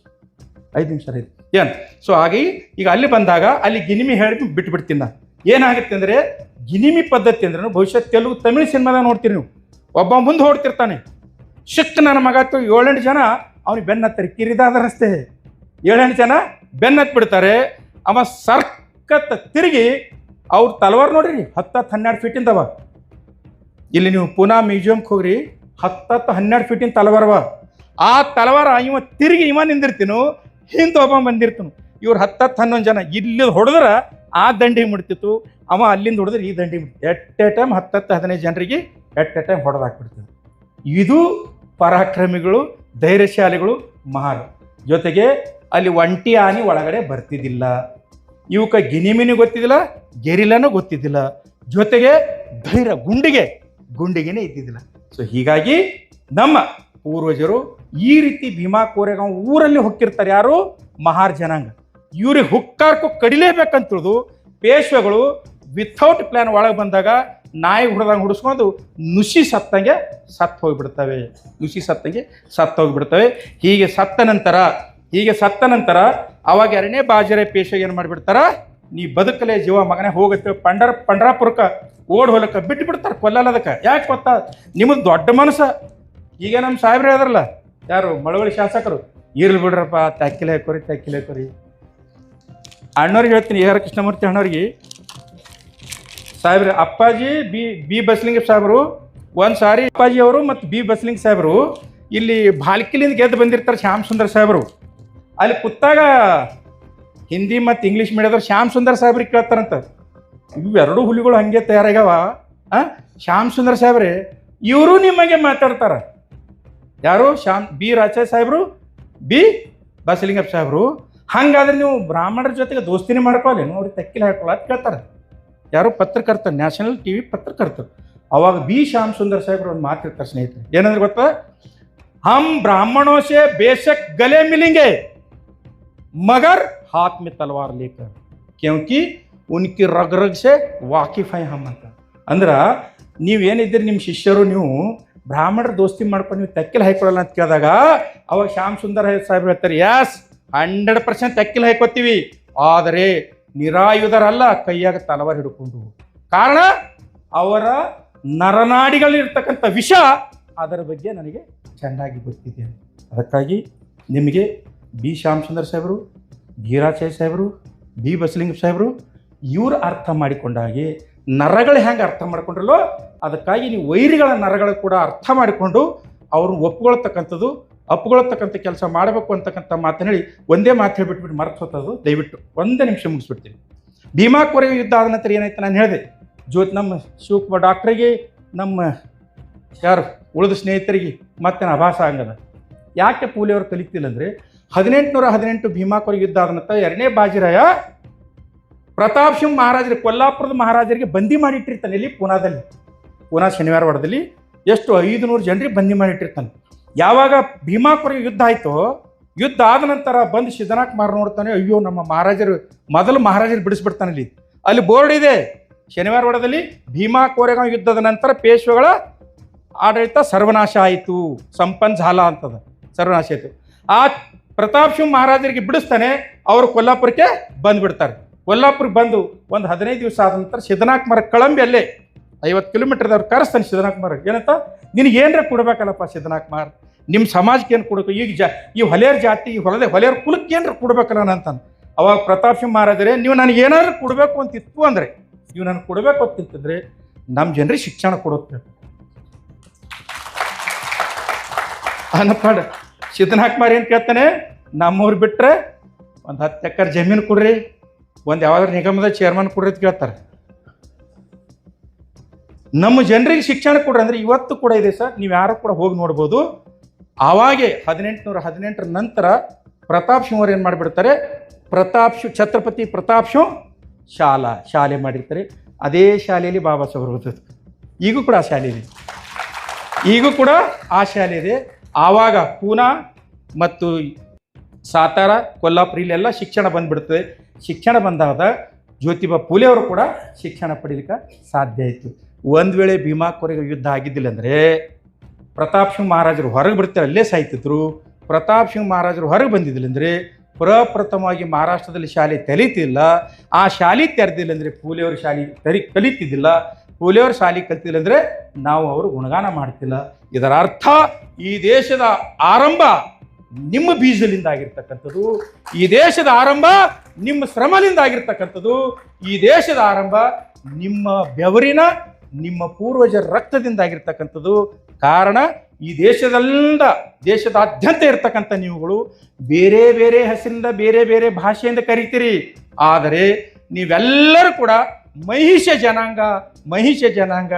[SPEAKER 1] ಐದು ನಿಮಿಷ ಐದು ಏನು? ಸೊ ಹಾಗೆ ಈಗ ಅಲ್ಲಿ ಬಂದಾಗ ಅಲ್ಲಿ ಗಿನಿಮಿ ಹೇಳಿ ಬಿಟ್ಬಿಡ್ತೀನಿ ನಾನು. ಏನಾಗುತ್ತೆ ಅಂದರೆ ಗಿನಿಮಿ ಪದ್ಧತಿ ಅಂದ್ರೆ ಬಹುಶಃ ತೆಲುಗು ತಮಿಳು ಸಿನಿಮಾದಾಗ ನೋಡ್ತೀರಿ ನೀವು. ಒಬ್ಬ ಮುಂದೆ ಹೋಗ್ತಿರ್ತಾನೆ ಶಿಕ್ತ ನನ್ನ ಮಗ ಏಳೆಂಟು ಜನ ಅವನಿಗೆ ಬೆನ್ನತ್ತಾರೆ ಕಿರಿದಾದ ರಸ್ತೆ. ಏಳೆಂಟು ಜನ ಬೆನ್ನತ್ ಬಿಡ್ತಾರೆ ಅವ ಸರ್ಕತ್ತ ತಿರುಗಿ ಅವ್ರ ತಲವಾರ್ ನೋಡ್ರಿ ಹತ್ತತ್ತು ಹನ್ನೆರಡು ಫೀಟಿಂದವ ಇಲ್ಲಿ ನೀವು ಪುನಾ ಮ್ಯೂಸಿಯಮ್ಗೆ ಹೋಗ್ರಿ ಹತ್ತತ್ತು ಹನ್ನೆರಡು ಫೀಟಿನ ತಲವಾರವ ಆ ತಲವಾರ ಇವ ತಿರುಗಿ ಇವ ನಿಂದಿರ್ತೀನು, ಹಿಂದೆ ಒಬ್ಬ ಬಂದಿರ್ತನು. ಇವ್ರು ಹತ್ತತ್ತು ಹನ್ನೊಂದು ಜನ. ಇಲ್ಲಿ ಹೊಡೆದ್ರೆ ಆ ದಂಡಿ ಮುಡ್ತಿತ್ತು. ಅವ ಅಲ್ಲಿಂದ ಹೊಡೆದ್ರೆ ಈ ದಂಡಿ ಮುಡ್ತಿ ಎಟ್ ಎ ಟೈಮ್ ಹತ್ತತ್ತು ಹದಿನೈದು ಜನರಿಗೆ ಎಟ್ ಎ ಟೈಮ್ ಹೊಡೆದಾಕ್ಬಿಡ್ತದೆ ಇದು ಪರಾಕ್ರಮಿಗಳು, ಧೈರ್ಯಶಾಲಿಗಳು ಮಹಾರ ಜೊತೆಗೆ ಅಲ್ಲಿ ಒಂಟಿ ಆನೆ ಒಳಗಡೆ ಬರ್ತಿದ್ದಿಲ್ಲ. ಇವಕ್ಕೆ ಗಿನಿಮಿನಿ ಗೊತ್ತಿದ್ದಿಲ್ಲ, ಗೆರಿಲನೂ ಗೊತ್ತಿದ್ದಿಲ್ಲ. ಜೊತೆಗೆ ಧೈರ್ಯ ಗುಂಡಿಗೆ, ಗುಂಡಿಗೆನೇ ಇದ್ದಿದ್ದಿಲ್ಲ. ಸೊ ಹೀಗಾಗಿ ನಮ್ಮ ಪೂರ್ವಜರು ಈ ರೀತಿ ಭೀಮಾ ಕೋರೆಗಾಂವ್ ಊರಲ್ಲಿ ಹೊಕ್ಕಿರ್ತಾರೆ ಯಾರು? ಮಹಾರ್ ಜನಾಂಗ. ಇವ್ರಿಗೆ ಹುಕ್ಕಾರ್ಕು ಕಡಿಲೇಬೇಕಂತ ತಿಳಿದು ಪೇಶ್ವೆಗಳು ವಿಥೌಟ್ ಪ್ಲ್ಯಾನ್ ಒಳಗೆ ಬಂದಾಗ ನಾಯಿ ಹುಡ್ದಂಗೆ ಹುಡಿಸ್ಕೊಂಡು ನುಸಿ ಸತ್ತಂಗೆ ಸತ್ತು ಹೋಗಿಬಿಡ್ತವೆ. ನುಸಿ ಸತ್ತಂಗೆ ಸತ್ತು ಹೋಗಿಬಿಡ್ತವೆ. ಹೀಗೆ ಸತ್ತ ನಂತರ, ಹೀಗೆ ಸತ್ತ ನಂತರ ಅವಾಗ ಎರಡನೇ ಬಾಜರೆ ಪೇಶ ಏನು ಮಾಡಿಬಿಡ್ತಾರ? ನೀ ಬದುಕಲೆ ಜೀವ ಮಗನೇ ಹೋಗುತ್ತೆ, ಪಂಡರ ಪಂಡರಾಪುರಕ ಓಡ್ ಹೊಲಕ್ಕೆ ಬಿಟ್ಟು ಬಿಡ್ತಾರೆ, ಕೊಲ್ಲಲ್ಲ ಅದಕ್ಕೆ. ಯಾಕೆ ಗೊತ್ತಾ? ನಿಮ್ಮದು ದೊಡ್ಡ ಮನಸ್ಸ. ಈಗ ನಮ್ಮ ಸಾಹೇಬ್ರೆ ಹೇಳಿದ್ರಲ್ಲ ಯಾರು ಮಳವಳಿ ಶಾಸಕರು? ಇರ್ಲಿ ಬಿಡ್ರಪ್ಪ, ತಕ್ಕಿಲೆ ಕೊರಿ ತಕ್ಕಿಲೆ ಕೊರಿ. ಅಣ್ಣವ್ರಿಗೆ ಹೇಳ್ತೀನಿ, ಎ ಕೃಷ್ಣಮೂರ್ತಿ ಅಣ್ಣವ್ರಿಗೆ. ಸಾಹೇಬ್ರೆ, ಅಪ್ಪಾಜಿ, ಬಿ ಬಿ ಬಸ್ಲಿಂಗ ಸಾಹೇಬರು, ಒಂದು ಸಾರಿ ಅಪ್ಪಾಜಿ ಅವರು ಮತ್ತು ಬಿ ಬಸ್ಲಿಂಗ ಸಾಹೇಬರು, ಇಲ್ಲಿ ಬಾಲ್ಕಿಲಿಂದ ಗೆದ್ದು ಬಂದಿರ್ತಾರೆ ಶ್ಯಾಮ್ ಸುಂದರ್ ಸಾಹೇಬರು. ಅಲ್ಲಿ ಕುತ್ತಾಗ ಹಿಂದಿ ಮತ್ತು ಇಂಗ್ಲೀಷ್ ಮೀಡಿಯದವ್ರು ಶ್ಯಾಮ್ ಸುಂದರ್ ಸಾಹೇಬ್ರಿಗೆ ಕೇಳ್ತಾರಂತ. ಇವೆರಡು ಹುಲಿಗಳು ಹಾಗೆ ತಯಾರಾಗ್ಯಾವ ಹಾಂ ಶ್ಯಾಮ್ ಸುಂದರ್ ಸಾಹೇಬ್ರೆ, ಇವರು ನಿಮಗೆ ಮಾತಾಡ್ತಾರೆ. ಯಾರು? ಶ್ಯಾಮ್, ಬಿ ರಾಜಾ ಸಾಹೇಬ್ರು, ಬಿ ಬಸಲಿಂಗಪ್ಪ ಸಾಹೇಬ್ರು. ಹಂಗಾದ್ರೆ ನೀವು ಬ್ರಾಹ್ಮಣರ ಜೊತೆಗೆ ದೋಸ್ತಿನೇ ಮಾಡ್ಕೊಳ್ಳಿ ಅವ್ರಿಗೆ ತಕ್ಕಿಲ್ ಹಾಕೊಳ್ಳ ಅಂತ ಕೇಳ್ತಾರೆ. ಯಾರು? ಪತ್ರಕರ್ತ ನ್ಯಾಷನಲ್ ಟಿ ವಿ ಪತ್ರಕರ್ತರು. ಅವಾಗ ಬಿ ಶ್ಯಾಮ್ ಸುಂದರ್ ಸಾಹೇಬ್ರು ಒಂದು ಮಾತಿರ್ತಾರೆ ಸ್ನೇಹಿತರು. ಏನಂದ್ರೆ ಗೊತ್ತಾ? ಹಮ್ ಬ್ರಾಹ್ಮಣೋಶೆ ಬೇಸಕ್ ಗಲೆ ಮಿಲಿಂಗೆ. मगर हाथ में तलवार लेकर क्योंकि उनकी रग रग से वाकिफ है हम ಅಂತ ಅಂದ್ರ ನೀವೇನಿದ್ದೀರಿ ನಿಮ್ಮ ಶಿಷ್ಯರು ನೀವು ಬ್ರಾಹ್ಮಣರ ದೋಸ್ತಿ ಮಾಡ್ಕೊಂಡು ನೀವು ತೆಕ್ಕಿಲ್ ಹಾಕೊಳ್ಳಲ್ಲ ಅಂತ ಕೇಳಿದಾಗ ಅವಾಗ ಶ್ಯಾಮ್ ಸುಂದರ್ ಸಾಹೇಬ್ ಹೇಳ್ತಾರೆ ಯಸ್ ಹಂಡ್ರೆಡ್ ಪರ್ಸೆಂಟ್ ತೆಕ್ಕಿಲ್ ಹಾಕೋತೀವಿ ಆದರೆ ನಿರಾಯುಧರಲ್ಲ ಕೈಯಾಗ ತಲವಾರ್ ಹಿಡ್ಕೊಂಡು ಕಾರಣ ಅವರ ನರನಾಡಿಗಳಿರ್ತಕ್ಕಂಥ ವಿಷ ಅದರ ಬಗ್ಗೆ ನನಗೆ ಚೆನ್ನಾಗಿ ಗೊತ್ತಿದೆ ಅದಕ್ಕಾಗಿ ನಿಮಗೆ ಬಿ. ಶ್ಯಾಮಚಂದ್ರ ಸಾಹೇಬರು ಧೀರಾಚಾರ್ಯ ಸಾಹೇಬರು, ಬಿ. ಬಸಲಿಂಗ ಸಾಹೇಬರು, ಇವ್ರು ಅರ್ಥ ಮಾಡಿಕೊಂಡಾಗಿ ನರಗಳು ಹೆಂಗೆ ಅರ್ಥ ಮಾಡ್ಕೊಂಡ್ರಲ್ಲೋ ಅದಕ್ಕಾಗಿ ನೀವು ವೈರಿಗಳ ನರಗಳು ಕೂಡ ಅರ್ಥ ಮಾಡಿಕೊಂಡು ಅವ್ರನ್ನ ಒಪ್ಕೊಳ್ತಕ್ಕಂಥದ್ದು, ಅಪ್ಕೊಳ್ತಕ್ಕಂಥ ಕೆಲಸ ಮಾಡಬೇಕು ಅಂತಕ್ಕಂಥ ಮಾತನ್ನ ಹೇಳಿ ಒಂದೇ ಮಾತು ಹೇಳಿಬಿಟ್ಬಿಟ್ಟು ಮರ್ತು ಹೋಗ್ತದ್ದು ದಯವಿಟ್ಟು. ಒಂದೇ ನಿಮಿಷ ಮುಗಿಸ್ಬಿಡ್ತೀನಿ. ಭೀಮಾ ಕೊರೆಯುವ ಯುದ್ಧ ಆದ ನಂತರ ಏನಾಯ್ತು ನಾನು ಹೇಳಿದೆ. ಜ್ಯೋತಿ, ನಮ್ಮ ಶಿವಕುಮಾರ್ ಡಾಕ್ಟ್ರಿಗೆ, ನಮ್ಮ ಯಾರು ಉಳಿದ ಸ್ನೇಹಿತರಿಗೆ ಮತ್ತೆ ಅಭಾಸ ಹಂಗದ. ಯಾಕೆ ಪೂಲಿಯವರು ಕಲಿತಿಲ್ಲ ಅಂದರೆ ಹದಿನೆಂಟುನೂರ ಹದಿನೆಂಟು ಭೀಮಾಕೋರಿ ಯುದ್ಧ ಆದ ಎರಡನೇ ಬಾಜಿರಾಯ ಪ್ರತಾಪ್ ಸಿಂಗ್ ಮಹಾರಾಜರಿಗೆ ಕೊಲ್ಲಾಪುರದ ಮಹಾರಾಜರಿಗೆ ಬಂದಿ ಮಾಡಿಟ್ಟಿರ್ತಾನೆ ಇಲ್ಲಿ ಪೂನಾದಲ್ಲಿ. ಪೂನಾ ಶನಿವಾರ ವಡದಲ್ಲಿ ಎಷ್ಟು? ಐದು ನೂರು ಜನರಿಗೆ ಬಂದಿ ಮಾಡಿಟ್ಟಿರ್ತಾನೆ. ಯಾವಾಗ ಭೀಮಾಕೋರಿಗೆ ಯುದ್ಧ ಆಯಿತು, ಯುದ್ಧ ಆದ ನಂತರ ಬಂದು ಸಿದ್ದನಾಥ್ ಮಾರ ನೋಡ್ತಾನೆ, ಅಯ್ಯೋ ನಮ್ಮ ಮಹಾರಾಜರು, ಮೊದಲು ಮಹಾರಾಜರು ಬಿಡಿಸ್ಬಿಡ್ತಾನೆ ಇಲ್ಲಿ. ಅಲ್ಲಿ ಬೋರ್ಡ್ ಇದೆ. ಶನಿವಾರ ವಡದಲ್ಲಿ ಭೀಮಾ ಕೋರೆಗಾಂವ್ ಯುದ್ಧದ ನಂತರ ಪೇಶ್ವೆಗಳ ಆಡಳಿತ ಸರ್ವನಾಶ ಆಯಿತು. ಸಂಪನ್ ಝಾಲ ಅಂತದ. ಸರ್ವನಾಶ ಆಯಿತು. ಆ ಪ್ರತಾಪ್ ಸಿಂಹ ಮಹಾರಾಜರಿಗೆ ಬಿಡಿಸ್ತಾನೆ, ಅವರು ಕೊಲ್ಲಾಪುರಕ್ಕೆ ಬಂದ್ಬಿಡ್ತಾರೆ. ಕೊಲ್ಲಾಪುರಕ್ಕೆ ಬಂದು ಒಂದು ಹದಿನೈದು ದಿವಸ ಆದ ನಂತರ ಸಿದ್ದನಾಕ್ ಮರ ಕಳಂಬಿ ಅಲ್ಲೇ ಐವತ್ತು ಕಿಲೋಮೀಟರ್ದವ್ರು ಕರೆಸ್ತಾನೆ ಸಿದ್ದನಾಕ್ ಮರ ಏನಂತ? ನಿನಗೆ ಏನರ ಕೊಡ್ಬೇಕಲ್ಲಪ್ಪ ಸಿದ್ದನಾಕ್ ಮಾರ್ ನಿಮ್ಮ ಸಮಾಜಕ್ಕೆ ಏನು ಕೊಡಬೇಕು? ಈಗ ಜಾ, ಈ ಹೊಲೆಯರ್ ಜಾತಿ, ಈ ಹೊಲದ ಹೊಲೆಯರ್ ಕುಲಕ್ಕೆ ಏನರ ಕೊಡ್ಬೇಕಲ್ಲ ಅಂತಾನೆ. ಅವಾಗ ಪ್ರತಾಪ್ ಸಿಂಹ ಮಹಾರಾಜರೇ, ನೀವು ನನಗೆ ಏನಾದ್ರು ಕೊಡಬೇಕು ಅಂತಿತ್ತು ಅಂದರೆ, ನೀವು ನನಗೆ ಕೊಡಬೇಕು ಅಂತಿತ್ತಂದ್ರೆ ನಮ್ಮ ಜನರಿಗೆ ಶಿಕ್ಷಣ ಕೊಡುತ್ತೆ ಅನ್ನಪಾಡ ಹಾಕಿ ಮಾರಿ ಏನು ಕೇಳ್ತಾನೆ. ನಮ್ಮೂರು ಬಿಟ್ಟರೆ ಒಂದು ಹತ್ತು ಎಕರೆ ಜಮೀನು ಕೊಡ್ರಿ. ಒಂದು ಯಾವ್ದಾದ್ರು ನಿಗಮದ ಚೇರ್ಮನ್ ಕೊಡ್ರಿ ಅಂತ ಕೇಳ್ತಾರೆ. ನಮ್ಮ ಜನರಿಗೆ ಶಿಕ್ಷಣ ಕೊಡ್ರಿ ಅಂದರೆ ಇವತ್ತು ಕೂಡ ಇದೆ ಸರ್. ನೀವು ಯಾರು ಕೂಡ ಹೋಗಿ ನೋಡ್ಬೋದು. ಆವಾಗೆ ಹದಿನೆಂಟುನೂರ ಹದಿನೆಂಟರ ನಂತರ ಪ್ರತಾಪ್ ಸಿಂಹರು ಏನು ಮಾಡಿಬಿಡ್ತಾರೆ? ಪ್ರತಾಪ್ ಶಿವ್ ಛತ್ರಪತಿ ಪ್ರತಾಪ್ ಶಿವ್ ಶಾಲಾ, ಶಾಲೆ ಮಾಡಿರ್ತಾರೆ. ಅದೇ ಶಾಲೆಯಲ್ಲಿ ಬಾಬಾ ಸಾಹೇಬರು ಓದೋದು ಈಗೂ ಕೂಡ ಆ ಶಾಲೆ ಇದೆ ಈಗೂ ಕೂಡ ಆ ಶಾಲೆ ಇದೆ ಆವಾಗ ಪೂನಾ ಮತ್ತು ಸಾತಾರ, ಕೊಲ್ಲಾಪುರ ಇಲ್ಲೆಲ್ಲ ಶಿಕ್ಷಣ ಬಂದ್ಬಿಡ್ತದೆ. ಶಿಕ್ಷಣ ಬಂದಾಗ ಜ್ಯೋತಿಬಾ ಫುಲೆ ಅವರು ಕೂಡ ಶಿಕ್ಷಣ ಪಡೀಲಿಕ್ಕೆ ಸಾಧ್ಯ ಆಯಿತು. ಒಂದು ವೇಳೆ ಭೀಮಾ ಕೊರೆಗೆ ಯುದ್ಧ ಆಗಿದ್ದಿಲ್ಲ ಅಂದರೆ ಪ್ರತಾಪ್ ಸಿಂಗ್ ಮಹಾರಾಜರು ಹೊರಗೆ ಬಿಡ್ತಾರೆ ಅಲ್ಲೇ ಸಾಯ್ತಿದ್ರು. ಪ್ರತಾಪ್ ಸಿಂಗ್ ಮಹಾರಾಜರು ಹೊರಗೆ ಬಂದಿದ್ದಿಲ್ಲ ಅಂದರೆ ಪ್ರಪ್ರಥಮವಾಗಿ ಮಹಾರಾಷ್ಟ್ರದಲ್ಲಿ ಶಾಲೆ ತೆರೀತಿಲ್ಲ ಆ ಶಾಲೆ ತೆರೆದಿಲ್ಲ ಅಂದರೆ ಪೂಲೆಯವರು ಶಾಲೆ ತೆರಿ ಕಲಿತಿದ್ದಿಲ್ಲ ಪೂಲೆಯವ್ರ ಶಾಲೆ ಕಲ್ತಿಲ್ಲ ಅಂದರೆ ನಾವು ಅವರು ಗುಣಗಾನ ಮಾಡ್ತಿಲ್ಲ. ಇದರ ಅರ್ಥ ಈ ದೇಶದ ಆರಂಭ ನಿಮ್ಮ ಬೀಜದಿಂದ ಆಗಿರ್ತಕ್ಕಂಥದ್ದು, ಈ ದೇಶದ ಆರಂಭ ನಿಮ್ಮ ಶ್ರಮದಿಂದ ಆಗಿರ್ತಕ್ಕಂಥದ್ದು, ಈ ದೇಶದ ಆರಂಭ ನಿಮ್ಮ ಬೆವರಿನ, ನಿಮ್ಮ ಪೂರ್ವಜರ ರಕ್ತದಿಂದ ಆಗಿರ್ತಕ್ಕಂಥದ್ದು. ಕಾರಣ ಈ ದೇಶದಲ್ಲ ದೇಶದಾದ್ಯಂತ ಇರತಕ್ಕಂಥ ನೀವುಗಳು ಬೇರೆ ಬೇರೆ ಹೆಸರಿಂದ, ಬೇರೆ ಬೇರೆ ಭಾಷೆಯಿಂದ ಕರಿತೀರಿ. ಆದರೆ ನೀವೆಲ್ಲರೂ ಕೂಡ ಮಹಿಷ ಜನಾಂಗ ಮಹಿಷ ಜನಾಂಗ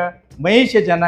[SPEAKER 1] ಮಹಿಷ ಜನಾಂಗ.